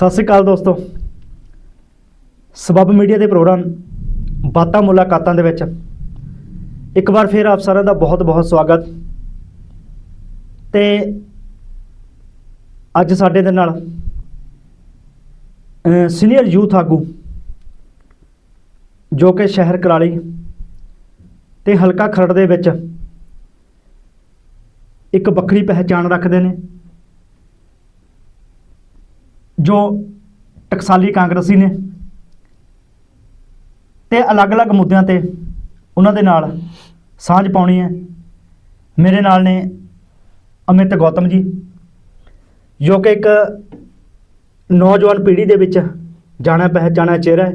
ਸਤਿ ਸ੍ਰੀ ਅਕਾਲ ਦੋਸਤੋ। ਸਬਬ ਮੀਡੀਆ ਦੇ ਪ੍ਰੋਗਰਾਮ ਬਾਤਾਂ ਮੁਲਾਕਾਤਾਂ ਦੇ ਵਿੱਚ ਇੱਕ ਵਾਰ ਫਿਰ ਆਪ ਸਾਰਿਆਂ ਦਾ ਬਹੁਤ-ਬਹੁਤ ਸਵਾਗਤ। ਤੇ ਅੱਜ ਸਾਡੇ ਦੇ ਨਾਲ ਸੀਨੀਅਰ ਯੂਥ ਆਗੂ, ਜੋ ਕਿ ਸ਼ਹਿਰ ਕਰਾਲੀ ਤੇ ਹਲਕਾ ਖਰੜ ਦੇ ਵਿੱਚ ਇੱਕ ਵੱਖਰੀ ਪਹਿਚਾਣ ਰੱਖਦੇ ਨੇ। ਜੋ ਟਕਸਾਲੀ ਕਾਂਗਰਸੀ ਨੇ ਤੇ ਅਲੱਗ-ਅਲੱਗ ਮੁੱਦਿਆਂ ਤੇ ਉਹਨਾਂ ਦੇ ਨਾਲ ਸਾਂਝ ਪਾਉਣੀ ਹੈ। ਮੇਰੇ ਨਾਲ ਨੇ ਅਮਿਤ ਗੌਤਮ ਜੀ, ਜੋ ਕਿ ਇੱਕ ਨੌਜਵਾਨ ਪੀੜ੍ਹੀ ਦੇ ਵਿੱਚ ਜਾਣਾ ਪਹਿਚਾਣਾ ਚਿਹਰਾ ਹੈ।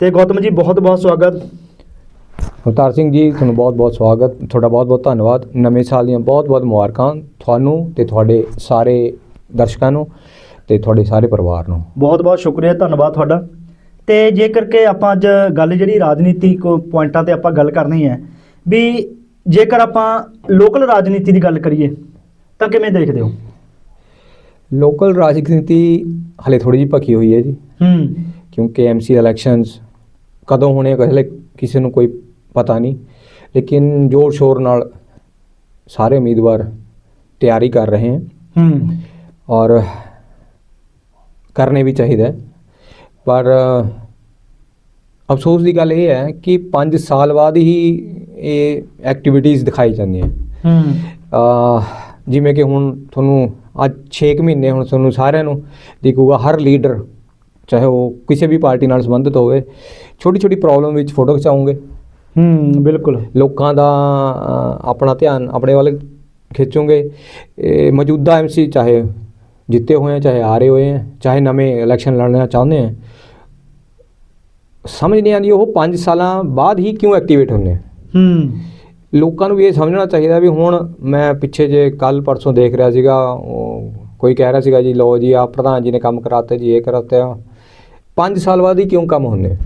ਤੇ ਗੌਤਮ ਜੀ, ਬਹੁਤ-ਬਹੁਤ ਸਵਾਗਤ। ਅਵਤਾਰ ਸਿੰਘ ਜੀ, ਤੁਹਾਨੂੰ ਬਹੁਤ-ਬਹੁਤ ਸਵਾਗਤ। ਤੁਹਾਡਾ ਬਹੁਤ-ਬਹੁਤ ਧੰਨਵਾਦ। ਨਵੇਂ ਸਾਲ ਦੀਆਂ ਬਹੁਤ-ਬਹੁਤ ਮੁਬਾਰਕਾਂ ਤੁਹਾਨੂੰ ਤੇ ਤੁਹਾਡੇ ਸਾਰੇ ਦਰਸ਼ਕਾਂ ਨੂੰ। ਤੇ ਤੁਹਾਡੇ ਸਾਰੇ ਪਰਿਵਾਰ ਨੂੰ। ਬਹੁਤ-ਬਹੁਤ ਸ਼ੁਕਰੀਆ ਧੰਨਵਾਦ ਤੁਹਾਡਾ। ਤੇ ਜੇਕਰ ਕਿ ਆਪਾਂ ਅੱਜ ਗੱਲ ਜਿਹੜੀ ਰਾਜਨੀਤਿਕ ਪੁਆਇੰਟਾਂ ਤੇ ਆਪਾਂ ਗੱਲ ਕਰਨੀ ਹੈ ਵੀ ਜੇਕਰ ਆਪਾਂ ਲੋਕਲ ਰਾਜਨੀਤੀ ਦੀ ਗੱਲ ਕਰੀਏ ਤਾਂ ਕਿਵੇਂ ਦੇਖਦੇ ਹੋ? ਲੋਕਲ ਰਾਜਨੀਤੀ ਹਲੇ ਥੋੜੀ ਜਿਹੀ ਭਖੀ ਹੋਈ ਹੈ ਜੀ। ਹੂੰ। ਕਿਉਂਕਿ ਐਮਸੀ ਇਲੈਕਸ਼ਨਸ ਕਦੋਂ ਹੋਣੇ ਹਲੇ ਕਿਸੇ ਨੂੰ ਕੋਈ ਪਤਾ ਨਹੀਂ। ਲੇਕਿਨ ਜ਼ੋਰ ਸ਼ੋਰ ਨਾਲ ਸਾਰੇ ਉਮੀਦਵਾਰ ਤਿਆਰੀ ਕਰ ਰਹੇ ਹਨ ਹੂੰ। ਔਰ ਕਰਨੇ ਵੀ ਚਾਹੀਦਾ। ਪਰ ਅਫਸੋਸ ਦੀ ਗੱਲ ਇਹ ਹੈ ਕਿ 5 ਸਾਲ ਬਾਅਦ ਹੀ ਇਹ ਐਕਟੀਵਿਟੀਜ਼ ਦਿਖਾਈ ਜਾਂਦੀਆਂ ਹੂੰ। ਜਿਵੇਂ ਕਿ ਹੁਣ ਤੁਹਾਨੂੰ ਅੱਜ 6 ਮਹੀਨੇ ਹੁਣ ਤੁਹਾਨੂੰ ਸਾਰਿਆਂ ਨੂੰ ਦਿਖੂਗਾ ਹਰ ਲੀਡਰ ਚਾਹੇ ਉਹ ਕਿਸੇ ਵੀ ਪਾਰਟੀ ਨਾਲ ਸੰਬੰਧਿਤ ਹੋਵੇ ਛੋਟੀ ਛੋਟੀ ਪ੍ਰੋਬਲਮ ਵਿੱਚ ਫੋਟੋ ਖਿਚਾਉਂਗੇ। ਹੂੰ ਬਿਲਕੁਲ। ਲੋਕਾਂ ਦਾ ਆਪਣਾ ਧਿਆਨ ਆਪਣੇ ਵੱਲ ਖਿੱਚੋਗੇ। ਇਹ ਮੌਜੂਦਾ ਐਮਸੀ ਚਾਹੇ ਜਿੱਤੇ ਹੋਏ ਆ ਚਾਹੇ ਹਾਰੇ ਹੋਏ ਆ ਚਾਹੇ ਨਵੇਂ ਇਲੈਕਸ਼ਨ ਲੜਨਾ ਚਾਹੁੰਦੇ ਆ। ਸਮਝ ਨਹੀਂ ਆਉਂਦੀ ਉਹ 5 ਸਾਲਾਂ ਬਾਅਦ ਹੀ ਕਿਉਂ ਐਕਟੀਵੇਟ ਹੁੰਦੇ ਹੂੰ। ਲੋਕਾਂ ਨੂੰ ਵੀ ਇਹ ਸਮਝਣਾ ਚਾਹੀਦਾ ਵੀ ਹੁਣ ਮੈਂ ਪਿੱਛੇ ਜੇ ਕੱਲ ਪਰਸੋਂ ਦੇਖ ਰਿਹਾ ਸੀਗਾ ਕੋਈ ਕਹਿ ਰਿਹਾ ਸੀਗਾ ਜੀ ਲੋ ਜੀ ਆ ਪ੍ਰਧਾਨ ਜੀ ਨੇ ਕੰਮ ਕਰਾਤੇ ਜੀ ਇਹ ਕਰਾਤੇ ਆ। 5 ਸਾਲ ਬਾਅਦ ਹੀ ਕਿਉਂ ਕੰਮ ਹੁੰਦੇ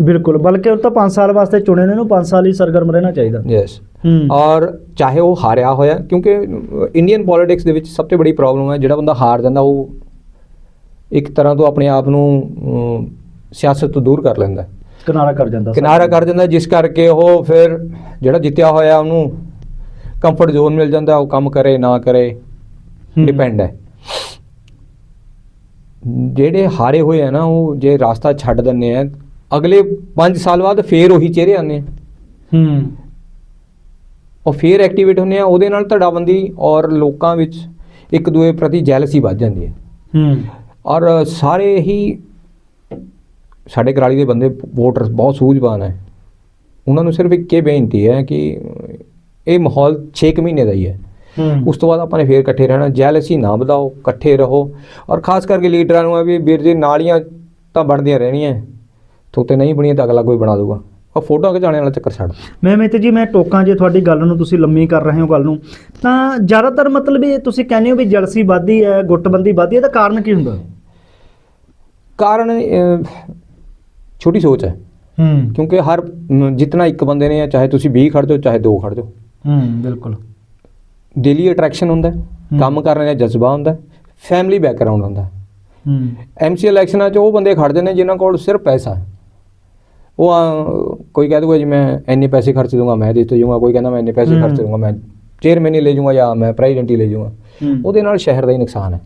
ਬਿਲਕੁਲ ਬਲਕਿ ਉਹ ਤਾਂ 5 ਸਾਲ ਵਾਸਤੇ ਚੁਣੇ ਨੇ ਨੂੰ 5 ਸਾਲ ਹੀ ਸਰਗਰਮ ਰਹਿਣਾ ਚਾਹੀਦਾ। ਯੈਸ ਔਰ ਚਾਹੇ ਉਹ ਹਾਰਿਆ ਹੋਇਆ ਕਿਉਂਕਿ ਇੰਡੀਅਨ ਪੋਲਿਟਿਕਸ ਦੇ ਵਿੱਚ ਸਭ ਤੋਂ ਬੜੀ ਪ੍ਰੋਬਲਮ ਹੈ ਜਿਹੜਾ ਬੰਦਾ ਹਾਰ ਜਾਂਦਾ ਉਹ ਇੱਕ ਤਰ੍ਹਾਂ ਤੋਂ ਆਪਣੇ ਆਪ ਨੂੰ ਸਿਆਸਤ ਤੋਂ ਦੂਰ ਕਰ ਲੈਂਦਾ। ਕਿਨਾਰਾ ਕਰ ਜਾਂਦਾ। ਕਿਨਾਰਾ ਕਰ ਜਾਂਦਾ ਜਿਸ ਕਰਕੇ ਉਹ ਫਿਰ ਜਿਹੜਾ ਜਿੱਤਿਆ ਹੋਇਆ ਉਹਨੂੰ ਕੰਫਰਟ ਜ਼ੋਨ ਮਿਲ ਜਾਂਦਾ ਉਹ ਕੰਮ ਕਰੇ ਨਾ ਕਰੇ। ਡਿਪੈਂਡ ਹੈ। ਜਿਹੜੇ ਹਾਰੇ ਹੋਏ ਆ ਨਾ ਉਹ ਜੇ ਰਾਸਤਾ ਛੱਡ ਦਿੰਦੇ ਆ ਅਗਲੇ 5 ਸਾਲ ਬਾਅਦ ਫੇਰ ਉਹੀ ਚਿਹਰੇ ਆਉਂਦੇ ਆ। ਹੂੰ। ਉਹ ਫੇਰ ਐਕਟੀਵੇਟ ਹੁੰਦੇ ਆ ਉਹਦੇ ਨਾਲ ਧੜਾਬੰਦੀ ਔਰ ਲੋਕਾਂ ਵਿੱਚ ਇੱਕ ਦੂਏ ਪ੍ਰਤੀ ਜੈਲਸੀ ਵੱਧ ਜਾਂਦੀ ਹੈ। ਹੂੰ। ਔਰ ਸਾਰੇ ਹੀ ਸਾਡੇ ਕਰਾਲੀ ਦੇ ਬੰਦੇ ਵੋਟਰਸ ਬਹੁਤ ਸੂਝਵਾਨ ਹੈ। ਉਹਨਾਂ ਨੂੰ ਸਿਰਫ ਇੱਕ ਹੀ ਬੇਨਤੀ ਹੈ ਕਿ ਇਹ ਮਾਹੌਲ 6 ਮਹੀਨੇ ਦਾ ਹੀ ਹੈ। ਉਸ ਤੋਂ ਬਾਅਦ ਆਪਾਂ ਨੇ ਫੇਰ ਇਕੱਠੇ ਰਹਿਣਾ ਜੈਲਸੀ ਨਾ ਵਧਾਓ ਇਕੱਠੇ ਰਹੋ ਔਰ ਖਾਸ ਕਰਕੇ ਲੀਡਰਾਂ ਨੂੰ ਹੈ ਵੀ ਵੀਰ ਜੀ ਨਾਲੀਆਂ ਤਾਂ ਬਣਦੀਆਂ ਰਹਿਣੀਆਂ ਤੋਤੇ ਨਹੀਂ ਬਣੀਆਂ ਤਾਂ ਅਗਲਾ ਕੋਈ ਬਣਾ ਦੂਗਾ ਉਹ ਫੋਟੋ ਖਿਚਾਉਣੇ ਵਾਲਾ ਚੱਕਰ ਛੱਡ। ਮੈਂ ਮਿੱਤ ਜੀ ਮੈਂ ਟੋਕਾਂ ਜੇ ਤੁਹਾਡੀ ਗੱਲ ਨੂੰ ਤੁਸੀਂ ਲੰਮੀ ਕਰ ਰਹੇ ਹੋ ਗੱਲ ਨੂੰ ਤਾਂ ਜ਼ਿਆਦਾਤਰ ਮਤਲਬ ਇਹ ਤੁਸੀਂ ਕਹਿੰਦੇ ਹੋ ਵੀ ਜਲਸੀ ਵੱਧਦੀ ਹੈ ਗੁੱਟਬੰਦੀ ਵੱਧਦੀ ਹੈ ਤਾਂ ਕਾਰਨ ਕੀ ਹੁੰਦਾ? ਕਾਰਨ ਛੋਟੀ ਸੋਚ ਹੈ। ਹੂੰ। ਕਿਉਂਕਿ ਹਰ ਮ, ਜਿਤਨਾ ਇੱਕ ਬੰਦੇ ਨੇ ਚਾਹੇ ਤੁਸੀਂ 20 ਖੜ ਜਾਓ ਚਾਹੇ 2 ਖੜ ਜਾਓ। ਹੂੰ ਬਿਲਕੁਲ। ਡੇਲੀ ਅਟਰੈਕਸ਼ਨ ਹੁੰਦਾ। ਕੰਮ ਕਰਨ ਦਾ ਜਜ਼ਬਾ ਹੁੰਦਾ ਫੈਮਿਲੀ ਬੈਕਗ੍ਰਾਉਂਡ ਹੁੰਦਾ ਹੂੰ। ਐਮਸੀ ਇਲੈਕਸ਼ਨਾਂ 'ਚ ਉਹ ਬੰਦੇ ਖੜਦੇ ਨੇ ਜਿਨ੍ਹਾਂ ਕੋਲ ਸਿਰਫ ਪੈਸਾ ਹੈ। ਉਹ ਆ, ਕੋਈ ਕਹਿ ਦੂਗਾ ਜੀ ਮੈਂ ਇੰਨੇ ਪੈਸੇ ਖਰਚ ਦੂੰਗਾ ਮੈਂ ਜਿੱਤ ਜਾਊਂਗਾ ਕੋਈ ਕਹਿੰਦਾ ਮੈਂ ਇੰਨੇ ਪੈਸੇ। ਖਰਚ ਦੂੰਗਾ ਮੈਂ ਚੇਅਰਮੈਨ ਹੀ ਲੈ ਜਾਊਂਗਾ ਜਾਂ ਮੈਂ ਪ੍ਰੈਜ਼ੀਡੈਂਟ ਹੀ ਲੈ ਜਾਊਂਗਾ। ਹੂੰ। ਉਹਦੇ ਨਾਲ ਸ਼ਹਿਰ ਦਾ ਹੀ ਨੁਕਸਾਨ ਹੈ।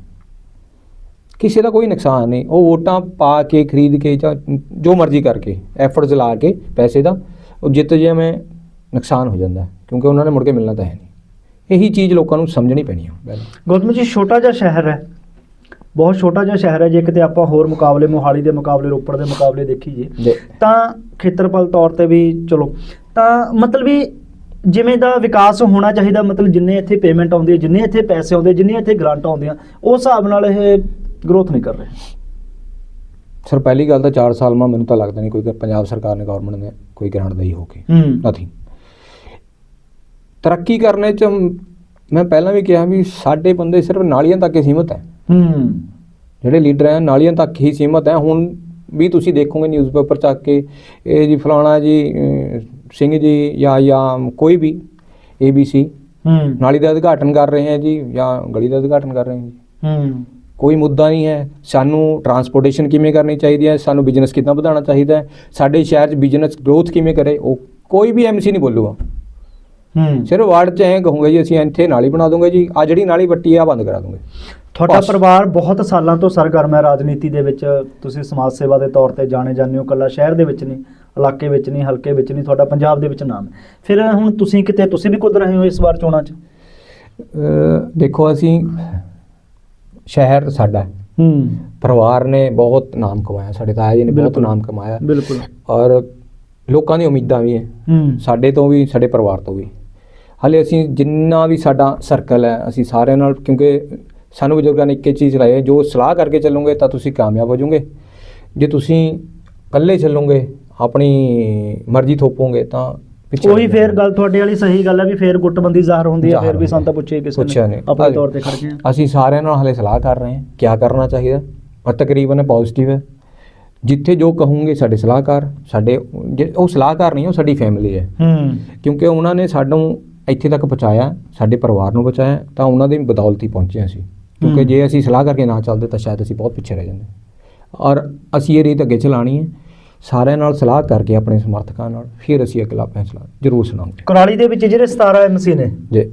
ਕਿਸੇ ਦਾ ਕੋਈ ਨੁਕਸਾਨ ਨਹੀਂ। ਉਹ ਵੋਟਾਂ ਪਾ ਕੇ ਖਰੀਦ ਕੇ ਜਾਂ ਜੋ ਮਰਜ਼ੀ ਕਰਕੇ ਐਫਰਟਸ ਲਾ ਕੇ ਪੈਸੇ ਦਾ ਉਹ ਜਿੱਤ ਜਿਵੇਂ ਨੁਕਸਾਨ ਹੋ ਜਾਂਦਾ ਹੈ, ਕਿਉਂਕਿ ਉਹਨਾਂ ਨੇ ਮੁੜ ਕੇ ਮਿਲਣਾ ਤਾਂ ਹੈ ਨਹੀਂ। ਇਹੀ ਚੀਜ਼ ਲੋਕਾਂ ਨੂੰ ਸਮਝਣੀ ਪੈਣੀ ਹੈ ਪਹਿਲਾਂ। ਗੌਤਮ ਜੀ ਛੋਟਾ ਜਿਹਾ ਸ਼ਹਿਰ ਹੈ। ਬਹੁਤ ਛੋਟਾ ਜਿਹਾ ਸ਼ਹਿਰ ਹੈ ਜੇ ਕਿਤੇ ਆਪਾਂ ਹੋਰ ਮੁਕਾਬਲੇ ਮੋਹਾਲੀ ਦੇ ਮੁਕਾਬਲੇ ਰੋਪੜ ਦੇ ਮੁਕਾਬਲੇ ਦੇਖੀਏ ਤਾਂ ਖੇਤਰਫਲ ਤੌਰ ਤੇ ਵੀ ਚਲੋ ਤਾਂ ਮਤਲਬ ਵੀ ਜਿਵੇਂ ਦਾ ਵਿਕਾਸ ਹੋਣਾ ਚਾਹੀਦਾ ਮਤਲਬ ਜਿੰਨੇ ਇੱਥੇ ਪੇਮੈਂਟ ਆਉਂਦੀ ਹੈ ਜਿੰਨੇ ਇੱਥੇ ਪੈਸੇ ਆਉਂਦੇ ਜਿੰਨੇ ਇੱਥੇ ਗ੍ਰਾਂਟ ਆਉਂਦੀਆਂ ਉਸ ਹਿਸਾਬ ਨਾਲ ਇਹ ਗਰੋਥ ਨਹੀਂ ਕਰ ਰਹੇ। ਸਰ ਪਹਿਲੀ ਗੱਲ ਤਾਂ 4 ਸਾਲ ਮਾ ਮੈਨੂੰ ਤਾਂ ਲੱਗਦਾ ਨਹੀਂ ਕੋਈ ਪੰਜਾਬ ਸਰਕਾਰ ਨੇ ਗਵਰਨਮੈਂਟ ਨੇ ਕੋਈ ਗ੍ਰਾਂਟ ਦਈ ਹੂੰ। ਨਥਿੰਗ ਤਰੱਕੀ ਕਰਨੇ ਚ ਮੈਂ ਪਹਿਲਾਂ ਵੀ ਕਿਹਾ ਵੀ ਸਾਡੇ ਬੰਦੇ ਸਿਰਫ ਨਾਲੀਆਂ ਤੱਕ ਹੀ ਸੀਮਤ ਹੈ। ਹੂੰ। ਜਿਹੜੇ ਲੀਡਰ ਹੈ ਨਾਲੀਆਂ ਤੱਕ ਹੀ ਸੀਮਤ ਹੈ ਹੁਣ ਵੀ ਤੁਸੀਂ ਦੇਖੋਗੇ ਨਿਊਜ਼ਪੇਪਰ ਚੱਕ ਕੇ ਇਹ ਜੀ ਫਲਾਣਾ ਜੀ ਸਿੰਘ ਜੀ ਜਾਂ ਜਾਂ ਕੋਈ ਵੀ ABC ਹੂੰ। ਨਾਲੀ ਦਾ ਉਦਘਾਟਨ ਕਰ ਰਹੇ ਹੈ ਜੀ ਜਾਂ ਗਲੀ ਦਾ ਉਦਘਾਟਨ ਕਰ ਰਹੇ ਹੈ ਜੀ। ਹੂੰ। ਕੋਈ ਮੁੱਦਾ ਨਹੀਂ ਹੈ ਸਾਨੂੰ ਟਰਾਂਸਪੋਰਟੇਸ਼ਨ ਕਿਵੇਂ ਕਰਨੀ ਚਾਹੀਦੀ ਹੈ ਸਾਨੂੰ ਬਿਜ਼ਨਸ ਕਿੱਦਾਂ ਵਧਾਉਣਾ ਚਾਹੀਦਾ ਹੈ ਸਾਡੇ ਸ਼ਹਿਰ 'ਚ ਬਿਜ਼ਨਸ ਗਰੋਥ ਕਿਵੇਂ ਕਰੇ? ਉਹ ਕੋਈ ਵੀ ਐਮਸੀ ਨਹੀਂ ਬੋਲੂਗਾ। ਹੂੰ। ਸਿਰਫ ਵਾਰਡ 'ਚ ਐਂ ਕਹੂੰਗਾ ਜੀ ਅਸੀਂ ਇੱਥੇ ਨਾਲੀ ਬਣਾ ਦੂੰਗੇ ਜੀ ਆ ਜਿਹੜੀ ਨਾਲੀ ਵੱਟੀ ਆ ਬੰਦ ਕਰਾ ਦੂੰਗੇ ਤੁਹਾਡਾ। ਪਰਿਵਾਰ ਬਹੁਤ ਸਾਲਾਂ ਤੋਂ ਸਰਗਰਮ ਹੈ ਰਾਜਨੀਤੀ ਦੇ ਵਿੱਚ। ਤੁਸੀਂ ਸਮਾਜ ਸੇਵਾ ਦੇ ਤੌਰ ਤੇ ਜਾਣੇ ਜਾਂਦੇ ਹੋ ਕੱਲਾ ਸ਼ਹਿਰ ਦੇ ਵਿੱਚ ਨਹੀਂ ਇਲਾਕੇ ਵਿੱਚ ਨਹੀਂ ਹਲਕੇ ਵਿੱਚ ਨਹੀਂ ਤੁਹਾਡਾ ਪੰਜਾਬ ਦੇ ਵਿੱਚ ਨਾਮ ਹੈ। ਫਿਰ ਹੁਣ ਤੁਸੀਂ ਕਿਤੇ ਤੁਸੀਂ ਵੀ ਕੁੱਦ ਰਹੇ ਹੋ ਇਸ ਵਾਰ ਚੋਣਾਂ 'ਚ? ਦੇਖੋ ਅਸੀਂ ਸ਼ਹਿਰ ਸਾਡਾ ਹੈ। ਪਰਿਵਾਰ ਨੇ ਬਹੁਤ ਨਾਮ ਕਮਾਇਆ ਸਾਡੇ ਤਾਇਆ ਜੀ ਨੇ ਬਹੁਤ ਬਿਲਕੁਲ। ਨਾਮ ਕਮਾਇਆ। ਬਿਲਕੁਲ। ਔਰ ਲੋਕਾਂ ਦੀ ਉਮੀਦਾਂ ਵੀ ਹੈ। ਹੂੰ। ਸਾਡੇ ਤੋਂ ਵੀ ਸਾਡੇ ਪਰਿਵਾਰ ਤੋਂ ਵੀ। ਹਲੇ ਅਸੀਂ ਜਿੰਨਾ ਵੀ ਸਾਡਾ ਸਰਕਲ ਹੈ ਅਸੀਂ ਸਾਰਿਆਂ ਨਾਲ ਕਿਉਂਕਿ ਸਾਨੂੰ ਬਜ਼ੁਰਗਾਂ ਨੇ ਇੱਕ ਚੀਜ਼ ਲਾਈ ਹੈ ਜੋ ਸਲਾਹ ਕਰਕੇ ਚੱਲੋਗੇ ਤਾਂ ਤੁਸੀਂ ਕਾਮਯਾਬ ਹੋ ਜਾਓਗੇ। ਜੇ ਤੁਸੀਂ ਇਕੱਲੇ ਚੱਲੋਗੇ ਆਪਣੀ ਮਰਜ਼ੀ ਥੋਪੋਗੇ ਤਾਂ ਉਹੀ ਫੇਰ। ਗੱਲ ਤੁਹਾਡੇ ਵਾਲੀ ਸਹੀ ਗੱਲ ਹੈ ਵੀ ਫੇਰ ਗੁੱਟਬੰਦੀ ਜ਼ਾਹਰ ਹੁੰਦੀ ਹੈ ਫੇਰ ਵੀ ਸਾਨੂੰ ਤਾਂ ਪੁੱਛੇ ਕਿਸੇ ਨੇ। ਆਪਣੇ। ਤੌਰ ਤੇ ਖੜ ਗਏ ਅਸੀਂ ਸਾਰਿਆਂ ਨਾਲ ਹਲੇ ਸਲਾਹ ਕਰ ਰਹੇ ਹਾਂ ਕੀ ਕਰਨਾ ਚਾਹੀਦਾ। ਔਰ ਤਕਰੀਬਨ ਪੋਜ਼ਿਟਿਵ ਹੈ। ਜਿੱਥੇ ਜੋ ਕਹੂੰਗੇ ਸਾਡੇ ਸਲਾਹਕਾਰ ਸਾਡੇ ਉਹ ਸਲਾਹਕਾਰ ਨਹੀਂ ਉਹ ਸਾਡੀ ਫੈਮਿਲੀ ਹੈ। ਹੂੰ। ਕਿਉਂਕਿ ਉਹਨਾਂ ਨੇ ਸਾਨੂੰ ਇੱਥੇ ਤੱਕ ਪਹੁੰਚਾਇਆ ਸਾਡੇ ਪਰਿਵਾਰ ਨੂੰ ਬਚਾਇਆ ਤਾਂ ਉਹਨਾਂ ਦੀ ਬਦੌਲਤ ਹੀ ਪਹੁੰਚੇ ਅਸੀਂ। ਕਿਉਂਕਿ। ਜੇ ਅਸੀਂ ਸਲਾਹ ਕਰਕੇ ਨਾ ਚੱਲਦੇ ਤਾਂ ਸ਼ਾਇਦ ਅਸੀਂ ਬਹੁਤ ਪਿੱਛੇ ਰਹਿ ਜਾਂਦੇ। ਔਰ ਅਸੀਂ ਇਹ ਰੀਤ ਅੱਗੇ ਚਲਾਣੀ ਹੈ। ਸਾਰਿਆਂ ਨਾਲ ਸਲਾਹ ਕਰਕੇ ਆਪਣੇ ਸਮਰਥਕਾਂ ਨਾਲ ਫਿਰ ਅਸੀਂ ਅਗਲਾ ਫੈਸਲਾ ਜ਼ਰੂਰ ਸੁਣਾਵਾਂਗੇ ਕੁਰਾਲੀ ਦੇ ਵਿੱਚ ਜਿਹੜੇ 17 ਐਮਸੀ ਨੇ ਜੇ।